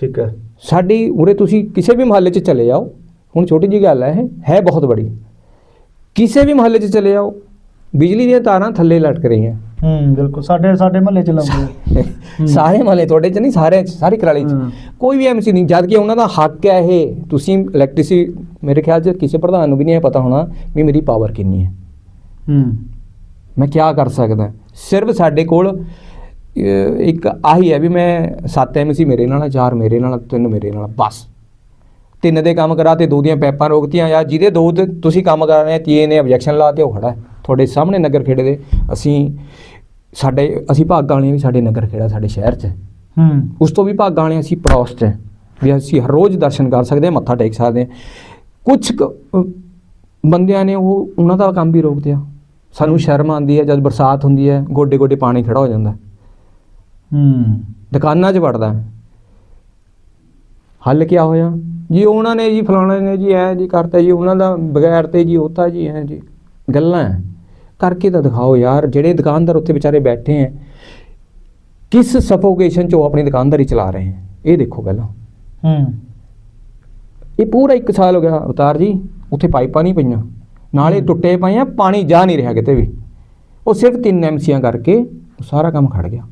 ਠੀਕ ਹੈ। ਸਾਡੀ ਉਰੇ ਤੁਸੀਂ ਕਿਸੇ ਵੀ ਮਹੱਲੇ 'ਚ ਚਲੇ ਜਾਓ ਹੁਣ ਛੋਟੀ ਜੀ ਗੱਲ ਹੈ ਇਹ ਹੈ ਬਹੁਤ ਬੜੀ। ਕਿਸੇ ਵੀ ਮਹੱਲੇ 'ਚ ਚਲੇ ਜਾਓ ਬਿਜਲੀ ਦੀਆਂ ਤਾਰਾਂ ਥੱਲੇ ਲਟਕ ਰਹੀਆਂ। ਹੂੰ ਬਿਲਕੁਲ। ਸਾਡੇ ਸਾਡੇ ਮਹੱਲੇ ਚ ਲਾਉਂਦੇ। ਸਾਰੇ ਮਹੱਲੇ ਤੁਹਾਡੇ 'ਚ ਨਹੀਂ ਸਾਰੇ 'ਚ ਸਾਰੀ ਕਰਾਲੀ 'ਚ। ਹੂੰ। ਕੋਈ ਵੀ ਐਮਸੀ ਨਹੀਂ ਜਦ ਕਿ ਉਹਨਾਂ ਦਾ ਹੱਕ ਹੈ ਇਹ। ਤੁਸੀਂ ਇਲੈਕਟ੍ਰਿਸੀ ਮੇਰੇ ਖਿਆਲ 'ਚ ਕਿਸੇ ਪ੍ਰਧਾਨ ਨੂੰ ਵੀ ਨਹੀਂ ਇਹ ਪਤਾ ਹੋਣਾ ਵੀ ਮੇਰੀ ਪਾਵਰ ਕਿੰਨੀ ਹੈ। ਹੂੰ। ਮੈਂ ਕੀ ਕਰ ਸਕਦਾ? ਸਿਰਫ ਸਾਡੇ ਕੋਲ ਅਹ, ਇੱਕ ਆਹੀ ਹੈ ਵੀ ਮੈਂ ਸੱਤ ਐਮਸੀ ਮੇਰੇ ਨਾਲ ਆ, ਚਾਰ ਮੇਰੇ ਨਾਲ ਆ, ਤਿੰਨ ਮੇਰੇ ਨਾਲ ਆ, ਬਸ। ਤਿੰਨ ਦੇ ਕੰਮ ਕਰਾ ਤੇ ਦੋ ਦੀਆਂ ਪੈਪਾਂ ਰੋਕਤੀਆਂ ਜਾਂ ਜਿਹਦੇ ਦੋ ਤੇ ਤੁਸੀਂ ਕੰਮ ਕਰ ਰਹੇ ਆ ਤੀਏ ਨੇ ਆਬਜੈਕਸ਼ਨ ਲਾ ਤੇ ਉਹ ਖੜਾ ਹੈ। ਤੁਹਾਡੇ ਸਾਹਮਣੇ ਨਗਰ ਖੇੜੇ ਦੇ ਅਸੀਂ ਸਾਡੇ ਅਸੀਂ ਭਾਗਾਂ ਵਾਲੇ ਵੀ ਸਾਡੇ ਨਗਰ ਖੇੜਾ ਸਾਡੇ ਸ਼ਹਿਰ 'ਚ ਹੈ। ਉਸ ਤੋਂ ਵੀ ਭਾਗਾਂ ਵਾਲੇ ਅਸੀਂ ਪੜੋਸ 'ਚ ਵੀ ਅਸੀਂ ਹਰ ਰੋਜ਼ ਦਰਸ਼ਨ ਕਰ ਸਕਦੇ ਹਾਂ ਮੱਥਾ ਟੇਕ ਸਕਦੇ ਹਾਂ ਕੁਝ ਬੰਦਿਆਂ ਨੇ ਉਹ ਉਹਨਾਂ ਦਾ ਕੰਮ ਵੀ ਰੋਕ ਦਿਆ ਸਾਨੂੰ ਸ਼ਰਮ ਆਉਂਦੀ ਹੈ ਜਦ ਬਰਸਾਤ ਹੁੰਦੀ ਹੈ ਗੋਡੇ ਗੋਡੇ ਪਾਣੀ ਖੜਾ ਹੋ ਜਾਂਦਾ ਹੈ। ਦੁਕਾਨਾਂ 'ਚ ਵੜਦਾ। ਹੱਲ ਕੀ ਹੋਇਆ ਜੀ ਉਹਨਾਂ ਨੇ ਜੀ ਫਲਾਣਾ ਨੇ ਜੀ ਐ ਜੀ ਕਰਤਾ ਜੀ ਉਹਨਾਂ ਦਾ ਬਗੈਰ ਤੇ ਜੀ ਹੋਤਾ ਜੀ ਐ ਜੀ ਗੱਲਾਂ ਹੈ। ਕਰਕੇ ਤਾਂ ਦਿਖਾਓ ਯਾਰ ਜਿਹੜੇ ਦੁਕਾਨਦਾਰ ਉੱਥੇ ਵਿਚਾਰੇ ਬੈਠੇ ਹੈ ਕਿਸ ਸਫੋਕੇਸ਼ਨ 'ਚ ਉਹ ਆਪਣੀ ਦੁਕਾਨਦਾਰੀ ਚਲਾ ਰਹੇ ਹੈ ਇਹ ਦੇਖੋ ਪਹਿਲਾਂ। ਹੂੰ। ਇਹ ਪੂਰਾ 1 ਸਾਲ ਹੋ ਗਿਆ ਅਵਤਾਰ ਜੀ ਉੱਥੇ ਪਾਈਪਾਂ ਨਹੀਂ ਪਈਆਂ। ਨਾਲੇ ਟੁੱਟੇ ਪਏ ਆ ਪਾਣੀ ਜਾ ਨਹੀਂ ਰਿਹਾ ਕਿਤੇ ਵੀ। ਉਹ ਸਿਰਫ ਤਿੰਨ ਐਮਸੀਆਂ ਕਰਕੇ ਸਾਰਾ ਕੰਮ ਖੜ ਗਿਆ।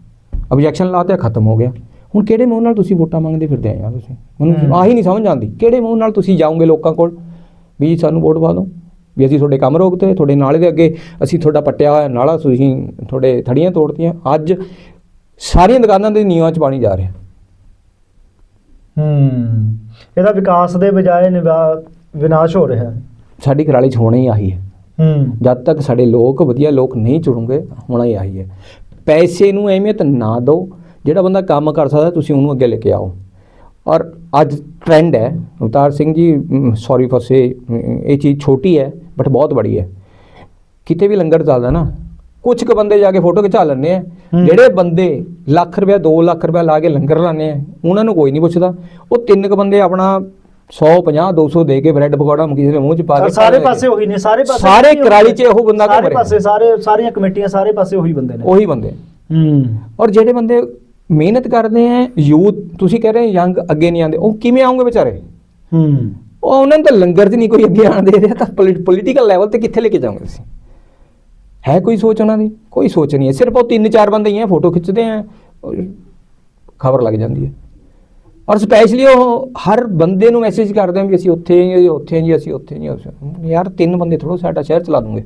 ਆਬਜੈਕਸ਼ਨ ਲਾਤੇ ਖਤਮ ਹੋ ਗਿਆ। ਹੁਣ ਕਿਹੜੇ ਮੂੰਹ ਨਾਲ ਤੁਸੀਂ ਵੋਟਾਂ ਮੰਗਦੇ ਫਿਰਦੇ ਆ ਯਾਰ ਤੁਸੀਂ। ਮੈਨੂੰ ਆਹੀ ਨਹੀਂ ਸਮਝ ਆਉਂਦੀ। ਕਿਹੜੇ ਮੂੰਹ ਨਾਲ ਤੁਸੀਂ ਜਾਓਗੇ ਲੋਕਾਂ ਕੋਲ? ਵੀ ਸਾਨੂੰ ਵੋਟ ਪਾ ਦਿਓ। ਵੀ ਅਸੀਂ ਤੁਹਾਡੇ ਕੰਮ ਰੋਕਤੇ ਤੁਹਾਡੇ ਨਾਲੇ ਦੇ ਅੱਗੇ ਅਸੀਂ ਤੁਹਾਡਾ ਪੱਟਿਆ ਹੋਇਆ ਨਾਲਾ ਤੁਸੀਂ ਤੁਹਾਡੇ ਥੜੀਆਂ ਤੋੜਤੀਆਂ। ਅੱਜ ਸਾਰੀਆਂ ਦੁਕਾਨਾਂ ਦੇ ਨੀਵਾਂ 'ਚ ਪਾਣੀ ਜਾ ਰਿਹਾ। ਹੂੰ ਇਹਦਾ ਵਿਕਾਸ ਦੇ ਬਜਾਏ ਵਿਨਾਸ਼ ਹੋ ਰਿਹਾ। ਸਾਡੀ ਕਰਾਲੀ 'ਚ ਹੋਣਾ ਹੀ ਆਹੀ ਹੈ। ਹੂੰ। ਜਦ ਤੱਕ ਸਾਡੇ ਲੋਕ ਵਧੀਆ ਲੋਕ ਨਹੀਂ ਚੁਣੋਗੇ ਹੋਣਾ ਹੀ ਆਹੀ ਹੈ। ਪੈਸੇ ਨੂੰ ਅਹਿਮੀਅਤ ਨਾ ਦਿਓ। ਜਿਹੜਾ ਬੰਦਾ ਕੰਮ ਕਰ ਸਕਦਾ ਤੁਸੀਂ ਉਹਨੂੰ ਅੱਗੇ ਲੈ ਕੇ ਆਓ। ਔਰ ਅੱਜ ਟ੍ਰੈਂਡ ਹੈ। ਅਵਤਾਰ ਸਿੰਘ ਜੀ ਸੌਰੀ ਫॉर ਸੇ ਇਹ ਚੀਜ਼ ਛੋਟੀ ਹੈ ਬਟ ਬਹੁਤ ਬੜੀ ਹੈ। ਕਿਤੇ ਵੀ ਲੰਗਰ ਚੱਲਦਾ ਨਾ ਕੁਝ ਕੁ ਬੰਦੇ ਜਾ ਕੇ ਫੋਟੋ ਖਿਚਾ ਲੈਂਦੇ ਆ। ਜਿਹੜੇ ਬੰਦੇ ਲੱਖ ਰੁਪਇਆ 2 ਲੱਖ ਰੁਪਇਆ ਲਾ ਕੇ ਲੰਗਰ ਲਾਉਂਦੇ ਆ ਉਹਨਾਂ ਨੂੰ ਕੋਈ ਨਹੀਂ ਪੁੱਛਦਾ। ਉਹ ਤਿੰਨ ਕੁ ਬੰਦੇ ਆਪਣਾ 150 200 ਦੇ ਕੇ ਬ੍ਰੈਡ ਪਕੌੜਾ ਕਿਸੇ ਦੇ ਮੂੰਹ 'ਚ ਪਾ ਕੇ ਸਾਰੇ ਪਾਸੇ ਉਹੀ ਨੇ ਸਾਰੇ ਪਾਸੇ ਸਾਰੇ ਕਰਾਲੀ 'ਚ। ਇਹੋ ਬੰਦਾ ਘੁੰਮ ਸਾਰੇ। ਪਾਸੇ ਸਾਰੇ ਸਾਰੀਆਂ ਕਮੇਟੀਆਂ ਸਾਰੇ ਪਾਸੇ ਉਹੀ ਬੰਦੇ ਨੇ। ਉਹੀ ਬੰਦੇ। ਹੂੰ। ਔਰ ਜਿਹੜੇ ਬੰਦੇ ਮਿਹਨਤ ਕਰਦੇ ਆ ਯੂਥ ਤੁਸੀਂ ਕਹਿ ਰਹੇ ਯੰਗ ਅੱਗੇ ਨਹੀਂ ਆਉਂਦੇ ਉਹ ਕਿਵੇਂ ਆਉਂਗੇ ਵਿਚਾਰੇ? ਹੂੰ। ਉਹ ਉਹਨਾਂ ਤਾਂ ਲੰਗਰ 'ਚ ਨਹੀਂ ਕੋਈ ਅੱਗੇ ਆਣ ਦੇ ਰਿਹਾ ਤਾਂ ਪੋਲੀਟੀਕਲ ਲੈਵਲ ਤੇ ਕਿੱਥੇ ਲੈ ਕੇ ਜਾਓਗੇ ਤੁਸੀਂ? ਹੈ ਕੋਈ ਸੋਚ ਉਹਨਾਂ ਦੀ? ਕੋਈ ਸੋਚ ਨਹੀਂ ਹੈ। ਸਿਰਫ ਉਹ ਤਿੰਨ ਚਾਰ ਬੰਦੇ ਹੀ ਆ ਫੋਟੋ ਖਿੱਚਦੇ ਆ ਖਬਰ ਲੱਗ ਜਾਂਦੀ ਹੈ। ਔਰ ਸਪੈਸ਼ਲੀ ਉਹ ਹਰ ਬੰਦੇ ਨੂੰ ਮੈਸੇਜ ਕਰਦੇ ਆ ਵੀ ਅਸੀਂ ਉੱਥੇ ਹਾਂ ਜੀ ਉੱਥੇ ਹਾਂ ਜੀ ਅਸੀਂ ਉੱਥੇ ਨਹੀਂ ਉੱਥੇ ਯਾਰ ਤਿੰਨ ਬੰਦੇ ਥੋੜੋ ਸਾਡਾ ਸ਼ਹਿਰ ਚਲਾ ਦੂੰਗੇ।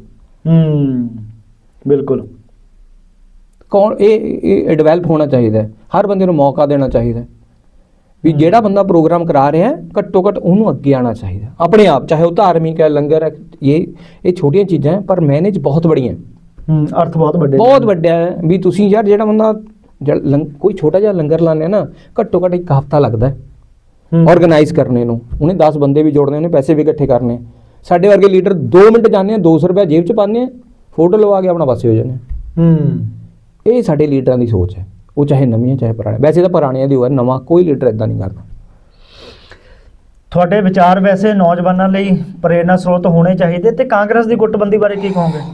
ਹੂੰ। ਬਿਲਕੁਲ। ਕੌਣ ਇਹ ਇਹ ਡਿਵੈਲਪ ਹੋਣਾ ਚਾਹੀਦਾ। ਹਰ ਬੰਦੇ ਨੂੰ ਮੌਕਾ ਦੇਣਾ ਚਾਹੀਦਾ। ਵੀ ਜਿਹੜਾ ਬੰਦਾ ਪ੍ਰੋਗਰਾਮ ਕਰਾ ਰਿਹਾ ਹੈ ਘੱਟੋ ਘੱਟ ਉਹਨੂੰ ਅੱਗੇ ਆਉਣਾ ਚਾਹੀਦਾ। ਆਪਣੇ ਆਪ ਚਾਹੇ ਉਹ ਧਾਰਮਿਕ ਹੈ ਲੰਗਰ ਹੈ ਇਹ ਇਹ ਛੋਟੀਆਂ ਚੀਜ਼ਾਂ ਹੈ ਪਰ ਮੈਨੇਜ ਬਹੁਤ ਬੜੀਆਂ ਹੈ। ਅਰਥ ਬਹੁਤ ਵੱਡੇ। ਬਹੁਤ ਵੱਡਾ ਹੈ ਵੀ ਤੁਸੀਂ ਯਾਰ ਜਿਹੜਾ ਬੰਦਾ ਕੋਈ ਛੋਟਾ ਜਿਹਾ ਲੰਗਰ ਆ ਨਾ ਘੱਟੋ ਘੱਟ ਇੱਕ ਹਫਤਾ ਲੱਗਦਾ। ਆਰਗੇਨਾਈਜ਼ ਕਰਨੇ ਨੂੰ ਉਹਨੇ 10 ਬੰਦੇ ਵੀ ਜੋੜਨੇ ਉਹਨੇ ਪੈਸੇ ਵੀ ਇਕੱਠੇ ਕਰਨੇ ਸਾਡੇ ਵਰਗੇ ਲੀਡਰ 2 ਮਿੰਟ ਜਾਂਦੇ ਆ 200 ਰੁਪਏ ਜੇਬ 'ਚ ਪਾਉਂਦੇ ਆ ਫੋਟੋ ਲਵਾ ਕੇ ਆਪਣਾ ਪਾਸੇ ਹੋ ਜਾਂਦੇ ਹੂੰ ਇਹ ਸਾਡੇ ਲੀਡਰਾਂ ਦੀ ਸੋਚ ਹੈ। ਉਹ ਚਾਹੇ ਨਵੀਆਂ ਚਾਹੇ ਪੁਰਾਣੇ ਵੈਸੇ ਤਾਂ ਪੁਰਾਣਿਆਂ ਦੀ ਹੋਇਆ ਨਵਾਂ ਕੋਈ ਲੀਡਰ ਇਦਾਂ ਨਹੀਂ ਕਰਦਾ। ਤੁਹਾਡੇ ਵਿਚਾਰ ਵੈਸੇ ਨੌਜਵਾਨਾਂ ਲਈ ਪ੍ਰੇਰਨਾ ਸਰੋਤ ਹੋਣੇ ਚਾਹੀਦੇ ਤੇ ਕਾਂਗਰਸ ਦੀ ਗੁੱਟਬੰਦੀ ਬਾਰੇ ਕੀ ਕਹੋਗੇ?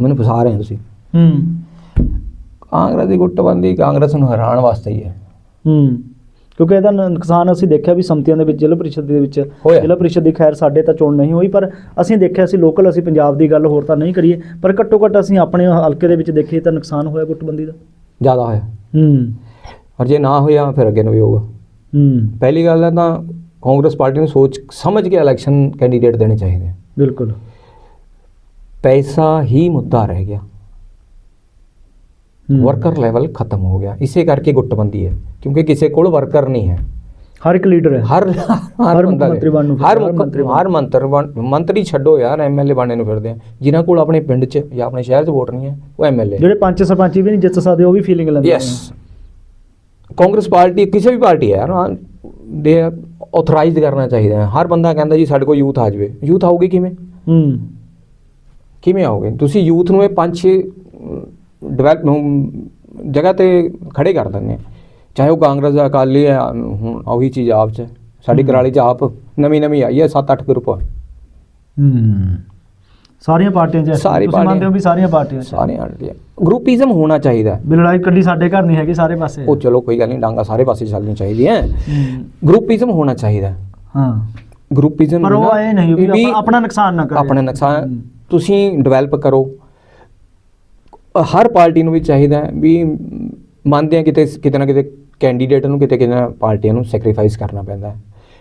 ਮੈਨੂੰ ਫਸਾ ਰਹੇ ਹੋ ਤੁਸੀਂ। ਹੂੰ। ਕਾਂਗਰਸ ਦੀ ਗੁੱਟਬੰਦੀ ਕਾਂਗਰਸ ਨੂੰ ਹਰਾਉਣ ਵਾਸਤੇ ਹੀ ਹੈ। ਹੂੰ। ਕਿਉਂਕਿ ਇਹਦਾ ਨੁਕਸਾਨ ਅਸੀਂ ਦੇਖਿਆ ਵੀ ਸੰਮਤੀਆਂ ਦੇ ਵਿੱਚ ਜ਼ਿਲ੍ਹਾ ਪ੍ਰੀਸ਼ਦ ਦੇ ਵਿੱਚ। ਜ਼ਿਲ੍ਹਾ ਪ੍ਰੀਸ਼ਦ ਦੀ ਖੈਰ ਸਾਡੇ ਤਾਂ ਚੋਣ ਨਹੀਂ ਹੋਈ ਪਰ ਅਸੀਂ ਦੇਖਿਆ ਅਸੀਂ ਲੋਕਲ ਅਸੀਂ ਪੰਜਾਬ ਦੀ ਗੱਲ ਹੋਰ ਤਾਂ ਨਹੀਂ ਕਰੀਏ ਪਰ ਘੱਟੋ ਘੱਟ ਅਸੀਂ ਆਪਣੇ ਹਲਕੇ ਦੇ ਵਿੱਚ ਦੇਖੀਏ ਤਾਂ ਨੁਕਸਾਨ ਹੋਇਆ ਗੁੱਟਬੰਦੀ ਦਾ। ਜ਼ਿਆਦਾ ਹੋਇਆ। ਹੂੰ। ਔਰ ਜੇ ਨਾ ਹੋਇਆ ਫਿਰ ਅੱਗੇ ਨੂੰ ਵੀ ਹੋਊਗਾ। ਹੂੰ। ਪਹਿਲੀ ਗੱਲ ਹੈ ਤਾਂ ਕਾਂਗਰਸ ਪਾਰਟੀ ਨੂੰ ਸੋਚ ਸਮਝ ਕੇ ਇਲੈਕਸ਼ਨ ਕੈਂਡੀਡੇਟ ਦੇਣੇ ਚਾਹੀਦੇ। ਬਿਲਕੁਲ। ਪੈਸਾ ਹੀ ਮੁੱਦਾ ਰਹਿ ਗਿਆ। ਵਰਕਰ ਲੈਵਲ ਖਤਮ ਹੋ ਗਿਆ। ਇਸੇ ਕਰਕੇ ਗੁੱਟਬੰਦੀ ਹੈ ਕਿਉਂਕਿ ਕਿਸੇ ਕੋਲ ਵਰਕਰ ਨਹੀਂ ਹੈ। ਹਰ ਇੱਕ ਲੀਡਰ ਹੈ। ਹਰ ਹਰ ਮੰਤਰੀ ਬਣਨ ਨੂੰ ਹਰ ਮੰਤਰੀ ਹਰ ਮੰਤਰ ਮੰਤਰੀ ਛੱਡੋ ਯਾਰ ਐਮਐਲਏ ਬਣਨੇ ਨੂੰ ਫਿਰਦੇ ਆ। ਜਿਨ੍ਹਾਂ ਕੋਲ ਆਪਣੇ ਪਿੰਡ 'ਚ ਜਾਂ ਆਪਣੇ ਸ਼ਹਿਰ 'ਚ ਵੋਟ ਨਹੀਂ ਹੈ ਉਹ ਐਮਐਲਏ ਜਿਹੜੇ ਪੰਚ ਸਰਪੰਚ ਵੀ ਨਹੀਂ ਜਿੱਤ ਸਕਦੇ ਉਹ ਵੀ ਫੀਲਿੰਗ ਲੈਂਦੇ ਯੈਸ ਕਾਂਗਰਸ ਪਾਰਟੀ ਕਿਸੇ ਵੀ ਪਾਰਟੀ ਹੈ ਯਾਰ ਦੇ ਆਥੋਰਾਈਜ਼ਡ ਕਰਨਾ ਚਾਹੀਦਾ ਹੈ। ਹਰ ਬੰਦਾ ਕਹਿੰਦਾ ਜੀ ਸਾਡੇ ਕੋਲ ਯੂਥ ਆ ਜਾਵੇ। ਯੂਥ ਆਊਗੀ ਕਿਵੇਂ? ਹੂੰ। ਕਿਵੇਂ ਆਓਗੇ ਤੁਸੀਂ ਯੂਥ ਨੂੰ ਇਹ ਪੰਜ ਛੇ ਡਿਵੈਲਪ ਜਗ੍ਹਾ ਤੇ ਖੜੇ ਕਰ ਦਿੰਦੇ ਆ ਚਾਹੇ ਉਹ ਕਾਂਗਰਸ ਦਾ ਅਕਾਲੀ ਹੈ ਹੁਣ ਉਹੀ ਚੀਜ਼ ਆਪ ਚ ਹੈ। ਸਾਡੀ। ਕਰਾਲੀ ਚ ਆਪ ਨਵੀਂ ਨਵੀਂ ਆਈ ਹੈ 7-8 ਗਰੁੱਪ ਹੂੰ ਸਾਰੀਆਂ ਪਾਰਟੀਆਂ 'ਚ ਹੈ। ਸਾਰੀ ਤੁਸੀਂ ਮੰਨਦੇ ਹੋ। ਵੀ ਸਾਰੀਆਂ ਪਾਰਟੀਆਂ 'ਚ ਹੈ। ਸਾਰੇ ਆਂਟੀਆਂ ਗਰੁੱਪਿਜ਼ਮ ਹੋਣਾ ਚਾਹੀਦਾ ਹੈ। ਵੀ ਲੜਾਈ ਕੱਢੀ ਸਾਡੇ ਘਰ ਨਹੀਂ ਹੈਗੀ ਸਾਰੇ ਪਾਸੇ ਉਹ ਚਲੋ ਕੋਈ ਗੱਲ ਨਹੀਂ ਡਾਂਗਾ ਸਾਰੇ ਪਾਸੇ ਚੱਲਣੀ ਚਾਹੀਦੀਆਂ ਹੂੰ। ਗਰੁੱਪਿਜ਼ਮ ਹੋਣਾ ਚਾਹੀਦਾ ਹੈ। ਹਾਂ ਗਰੁੱਪਿਜ਼ਮ ਪਰ ਉਹ ਇਹ ਨਹੀਂ ਵੀ ਆਪਣਾ- ਆਪਣਾ ਨੁਕਸਾਨ ਨਾ ਕਰੇ ਆਪਣਾ ਨੁਕਸਾਨ ਹੂੰ। ਤੁਸੀਂ ਡਿਵੈਲਪ ਕਰੋ ਹਰ ਪਾਰਟੀ ਨੂੰ ਵੀ ਚਾਹੀਦਾ ਵੀ ਮੰਨਦੇ ਆ ਕਿਤੇ ਕਿਤੇ ਨਾ ਕਿਤੇ ਕੈਂਡੀਡੇਟ ਨੂੰ ਕਿਤੇ ਕਿਤੇ ਪਾਰਟੀਆਂ ਨੂੰ ਸੈਕਰੀਫਾਈਸ ਕਰਨਾ ਪੈਂਦਾ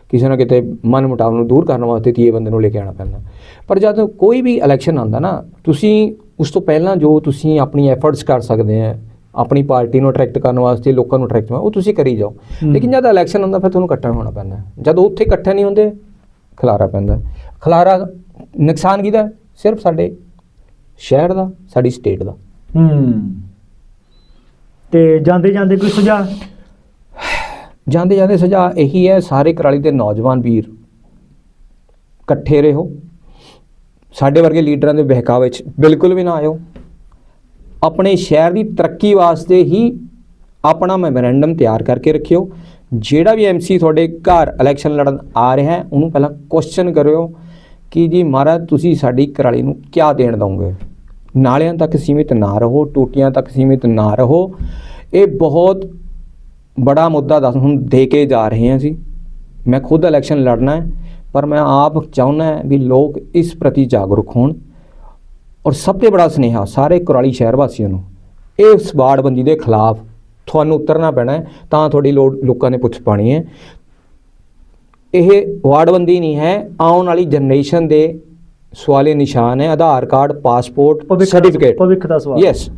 ਕਿਸੇ ਨਾ ਕਿਤੇ ਮਨ ਮੁਟਾਵ ਨੂੰ ਦੂਰ ਕਰਨ ਵਾਸਤੇ ਤੀਏ ਬੰਦੇ ਨੂੰ ਲੈ ਕੇ ਆਉਣਾ ਪੈਂਦਾ ਪਰ ਜਦ ਕੋਈ ਵੀ ਇਲੈਕਸ਼ਨ ਆਉਂਦਾ ਨਾ ਤੁਸੀਂ ਉਸ ਤੋਂ ਪਹਿਲਾਂ ਜੋ ਤੁਸੀਂ ਆਪਣੀ ਐਫਰਟਸ ਕਰ ਸਕਦੇ ਆ ਆਪਣੀ ਪਾਰਟੀ ਨੂੰ ਅਟਰੈਕਟ ਕਰਨ ਵਾਸਤੇ ਲੋਕਾਂ ਨੂੰ ਅਟਰੈਕਟ ਉਹ ਤੁਸੀਂ ਕਰੀ ਜਾਓ। ਲੇਕਿਨ ਜਦ ਇਲੈਕਸ਼ਨ ਆਉਂਦਾ ਫਿਰ ਤੁਹਾਨੂੰ ਇਕੱਠਾ ਹੋਣਾ ਪੈਂਦਾ। ਜਦ ਉੱਥੇ ਇਕੱਠੇ ਨਹੀਂ ਹੁੰਦੇ ਖਲਾਰਾ ਪੈਂਦਾ। ਖਲਾਰਾ ਨੁਕਸਾਨ ਕਿਹਦਾ? ਸਿਰਫ ਸਾਡੇ ਸ਼ਹਿਰ ਦਾ ਸਾਡੀ ਸਟੇਟ ਦਾ ਹੂੰ। ਤੇ ਜਾਂਦੇ ਜਾਂਦੇ ਕੋਈ ਸੁਝਾਅ? ਜਾਂਦੇ ਜਾਂਦੇ ਸੁਝਾਅ ਇਹੀ ਹੈ, ਸਾਰੇ ਕਰਾਲੀ ਦੇ ਨੌਜਵਾਨ ਵੀਰ ਇਕੱਠੇ ਰਹੋ। ਸਾਡੇ ਵਰਗੇ ਲੀਡਰਾਂ ਦੇ ਬਹਿਕਾਵੇ ਵਿੱਚ ਬਿਲਕੁਲ ਵੀ ਨਾ ਆਇਓ। ਆਪਣੇ ਸ਼ਹਿਰ ਦੀ ਤਰੱਕੀ ਵਾਸਤੇ ਹੀ ਆਪਣਾ ਮੈਮੋਰੈਂਡਮ ਤਿਆਰ ਕਰਕੇ ਰੱਖਿਓ। ਜਿਹੜਾ ਵੀ ਐਮਸੀ ਤੁਹਾਡੇ ਘਰ ਇਲੈਕਸ਼ਨ ਲੜਨ ਆ ਰਿਹਾ ਹੈ, ਉਹਨੂੰ ਪਹਿਲਾਂ ਕੁਐਸਚਨ ਕਰਿਓ ਕਿ ਜੀ ਮਹਾਰਾਜ, ਤੁਸੀਂ ਸਾਡੀ ਕਰਾਲੀ ਨੂੰ ਕੀ ਦੇਣ ਦਵੋਗੇ? ਨਾਲਿਆਂ ਤੱਕ ਸੀਮਿਤ ਨਾ ਰਹੋ, ਟੂਟੀਆਂ ਤੱਕ ਸੀਮਿਤ ਨਾ ਰਹੋ। ਇਹ ਬਹੁਤ ਬੜਾ ਮੁੱਦਾ ਦੱਸ ਹੁਣ ਦੇ ਕੇ ਜਾ ਰਹੇ ਹਾਂ ਅਸੀਂ। ਮੈਂ ਖੁਦ ਇਲੈਕਸ਼ਨ ਲੜਨਾ ਹੈ, ਪਰ ਮੈਂ ਆਪ ਚਾਹੁੰਦਾ ਵੀ ਲੋਕ ਇਸ ਪ੍ਰਤੀ ਜਾਗਰੂਕ ਹੋਣ। ਔਰ ਸਭ ਤੋਂ ਬੜਾ ਸੁਨੇਹਾ ਸਾਰੇ ਕੁਰਾਲੀ ਸ਼ਹਿਰ ਵਾਸੀਆਂ ਨੂੰ ਇਹ ਇਸ ਵਾਰਡਬੰਦੀ ਦੇ ਖਿਲਾਫ ਤੁਹਾਨੂੰ ਉਤਰਨਾ ਪੈਣਾ ਹੈ, ਤਾਂ ਤੁਹਾਡੀ ਲੋੜ ਲੋਕਾਂ ਨੇ ਪੁੱਛ ਪਾਣੀ ਹੈ। ਇਹ ਵਾਰਡਬੰਦੀ ਨਹੀਂ ਹੈ, ਆਉਣ ਵਾਲੀ ਜਨਰੇਸ਼ਨ ਦੇ ਸਵਾਲੇ ਨਿਸ਼ਾਨ ਹੈ ਆਧਾਰ ਕਾਰਡ ਪਾਸਪੋਰਟ ਸਰਟੀਫਿਕੇਟ। ਭਵਿੱਖ ਦਾ ਸਵਾਲ। ਯੈਸ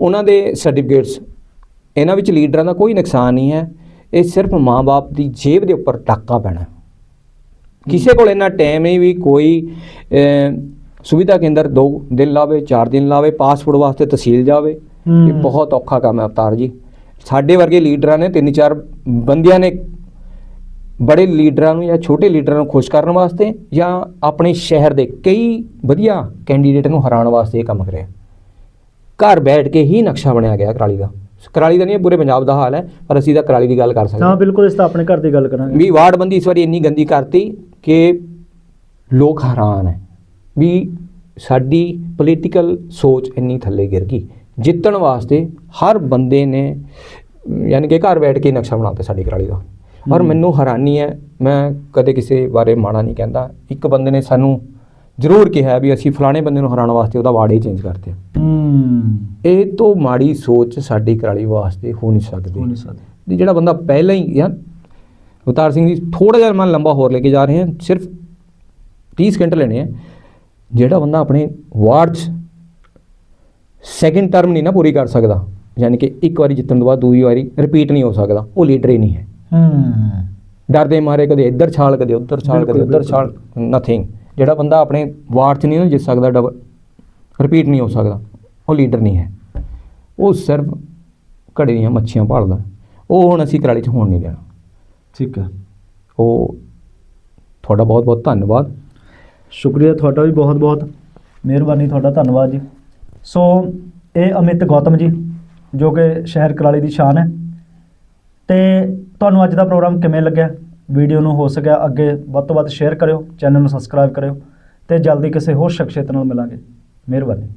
ਉਹਨਾਂ ਦੇ ਸਰਟੀਫਿਕੇਟਸ ਇਹਨਾਂ ਵਿੱਚ ਲੀਡਰਾਂ ਦਾ ਕੋਈ ਨੁਕਸਾਨ ਨਹੀਂ ਹੈ। ਇਹ ਸਿਰਫ ਮਾਂ-ਬਾਪ ਦੀ ਜੇਬ ਦੇ ਉੱਪਰ ਟਾਕਾ ਪੈਣਾ। ਕਿਸੇ ਕੋਲ ਇੰਨਾ ਟਾਈਮ ਨਹੀਂ ਵੀ ਕੋਈ ਸੁਵਿਧਾ ਕੇਂਦਰ ਦੋ ਦਿਨ ਲਾਵੇ ਚਾਰ ਦਿਨ ਲਾਵੇ ਪਾਸਪੋਰਟ ਵਾਸਤੇ ਤਹਿਸੀਲ ਜਾਵੇ। ਇਹ। ਬਹੁਤ ਔਖਾ ਕੰਮ ਹੈ ਅਵਤਾਰ ਜੀ। ਸਾਡੇ ਵਰਗੇ ਲੀਡਰਾਂ ਨੇ ਤਿੰਨ ਚਾਰ ਬੰਦਿਆਂ ਨੇ ਬੜੇ ਲੀਡਰਾਂ ਨੂੰ ਜਾਂ ਛੋਟੇ ਲੀਡਰਾਂ ਨੂੰ ਖੁਸ਼ ਕਰਨ ਵਾਸਤੇ ਜਾਂ ਆਪਣੇ ਸ਼ਹਿਰ ਦੇ ਕਈ ਵਧੀਆ ਕੈਂਡੀਡੇਟ ਨੂੰ ਹਰਾਉਣ ਵਾਸਤੇ ਇਹ ਕੰਮ ਕਰਿਆ। ਘਰ ਬੈਠ ਕੇ ਹੀ ਨਕਸ਼ਾ ਬਣਿਆ ਗਿਆ ਕਰਾਲੀ ਦਾ। ਕਰਾਲੀ ਦਾ ਨਹੀਂ ਪੂਰੇ ਪੰਜਾਬ ਦਾ ਹਾਲ ਹੈ ਪਰ ਅਸੀਂ ਤਾਂ ਕਰਾਲੀ ਦੀ ਗੱਲ ਕਰ ਸਕਦੇ ਹਾਂ। ਹਾਂ ਬਿਲਕੁਲ ਇਸ ਤਾਂ ਆਪਣੇ ਘਰ ਦੀ ਗੱਲ ਕਰਾਂਗੇ। ਵੀ ਵਾਰਡਬੰਦੀ ਇਸ ਵਾਰੀ ਇੰਨੀ ਗੰਦੀ ਕਰਤੀ ਕਿ ਲੋਕ ਹੈਰਾਨ ਹੈ ਵੀ ਸਾਡੀ ਪੋਲੀਟੀਕਲ ਸੋਚ ਇੰਨੀ ਥੱਲੇ ਗਿਰ ਗਈ। ਜਿੱਤਣ ਵਾਸਤੇ ਹਰ ਬੰਦੇ ਨੇ ਯਾਨੀ ਕਿ ਘਰ ਬੈਠ ਕੇ ਨਕਸ਼ਾ ਬਣਾਤਾ ਸਾਡੀ ਕਰਾਲੀ ਦਾ। ਔਰ। ਮੈਨੂੰ ਹੈਰਾਨੀ ਹੈ ਮੈਂ ਕਦੇ ਕਿਸੇ ਬਾਰੇ ਮਾੜਾ ਨਹੀਂ ਕਹਿੰਦਾ। ਇੱਕ ਬੰਦੇ ਨੇ ਸਾਨੂੰ ਜ਼ਰੂਰ ਕਿਹਾ ਵੀ ਅਸੀਂ ਫਲਾਣੇ ਬੰਦੇ ਨੂੰ ਹਰਾਉਣ ਵਾਸਤੇ ਉਹਦਾ ਵਾਰਡ ਹੀ ਚੇਂਜ ਕਰਦੇ ਹਾਂ ਹੂੰ। ਇਹ ਤੋਂ ਮਾੜੀ ਸੋਚ ਸਾਡੀ ਕਰਾਲੀ ਵਾਸਤੇ ਹੋ ਨਹੀਂ ਸਕਦੀ। ਹੋ ਨਹੀਂ ਸਕਦਾ। ਜਿਹੜਾ ਬੰਦਾ ਪਹਿਲਾਂ ਹੀ ਯਾਰ ਅਵਤਾਰ ਸਿੰਘ ਜੀ ਥੋੜਾ ਜਿਹਾ ਮਨ ਲੰਬਾ ਹੋਰ ਲੈ ਕੇ ਜਾ ਰਹੇ ਹਨ ਸਿਰਫ 30 ਸਕਿੰਟ ਲੈਣੇ ਆ। ਜਿਹੜਾ ਬੰਦਾ ਆਪਣੇ ਵਾਰਡ 'ਚ ਸੈਕਿੰਡ ਟਰਮ ਨਹੀਂ ਨਾ ਪੂਰੀ ਕਰ ਸਕਦਾ ਯਾਨੀ ਕਿ ਇੱਕ ਵਾਰੀ ਜਿੱਤਣ ਤੋਂ ਬਾਅਦ ਦੂਜੀ ਵਾਰੀ ਰਿਪੀਟ ਨਹੀਂ ਹੋ ਸਕਦਾ ਉਹ ਲੀਡਰ ਹੀ ਨਹੀਂ ਹੈ। ਹੂੰ। ਡਰਦੇ ਮਾਰੇ ਕਦੇ ਇੱਧਰ ਛਾਲ ਕਦੇ ਉੱਧਰ ਛਾਲ ਕਦੇ ਉੱਧਰ ਛਾਲ ਨਥਿੰਗ ਜਿਹੜਾ ਬੰਦਾ ਆਪਣੇ ਵਾਰਡ 'ਚ ਨਹੀਂ ਨਾ ਜਿੱਤ ਸਕਦਾ ਡਬਲ ਰਿਪੀਟ ਨਹੀਂ ਹੋ ਸਕਦਾ। ਉਹ ਲੀਡਰ ਨਹੀਂ ਹੈ। ਉਹ ਸਿਰਫ ਘੜੇ ਦੀਆਂ ਮੱਛੀਆਂ ਭਾਲਦਾ। ਉਹ ਹੁਣ ਅਸੀਂ ਕਰਾਲੀ 'ਚ ਹੋਣ ਨਹੀਂ ਦੇਣਾ। ਠੀਕ ਹੈ। ਉਹ ਤੁਹਾਡਾ ਬਹੁਤ ਬਹੁਤ ਧੰਨਵਾਦ। ਸ਼ੁਕਰੀਆ ਤੁਹਾਡਾ ਵੀ ਬਹੁਤ ਬਹੁਤ। ਮਿਹਰਬਾਨੀ ਤੁਹਾਡਾ ਧੰਨਵਾਦ ਜੀ। ਸੋ ਇਹ ਅਮਿਤ ਗੌਤਮ ਜੀ ਜੋ ਕਿ ਸ਼ਹਿਰ ਕਰਾਲੀ ਦੀ ਸ਼ਾਨ ਹੈ। ਤੇ ਤੁਹਾਨੂੰ ਅੱਜ ਦਾ ਪ੍ਰੋਗਰਾਮ ਕਿਵੇਂ ਲੱਗਿਆ? ਵੀਡੀਓ ਨੂੰ ਹੋ ਸਕਿਆ ਅੱਗੇ ਵੱਧ ਤੋਂ ਵੱਧ ਸ਼ੇਅਰ ਕਰਿਓ, ਚੈਨਲ ਨੂੰ ਸਬਸਕ੍ਰਾਈਬ ਕਰਿਓ ਤੇ ਜਲਦੀ ਕਿਸੇ ਹੋਰ ਸ਼ਖਸੀਅਤ ਨਾਲ ਮਿਲਾਂਗੇ। ਮਿਹਰਬਾਨੀ।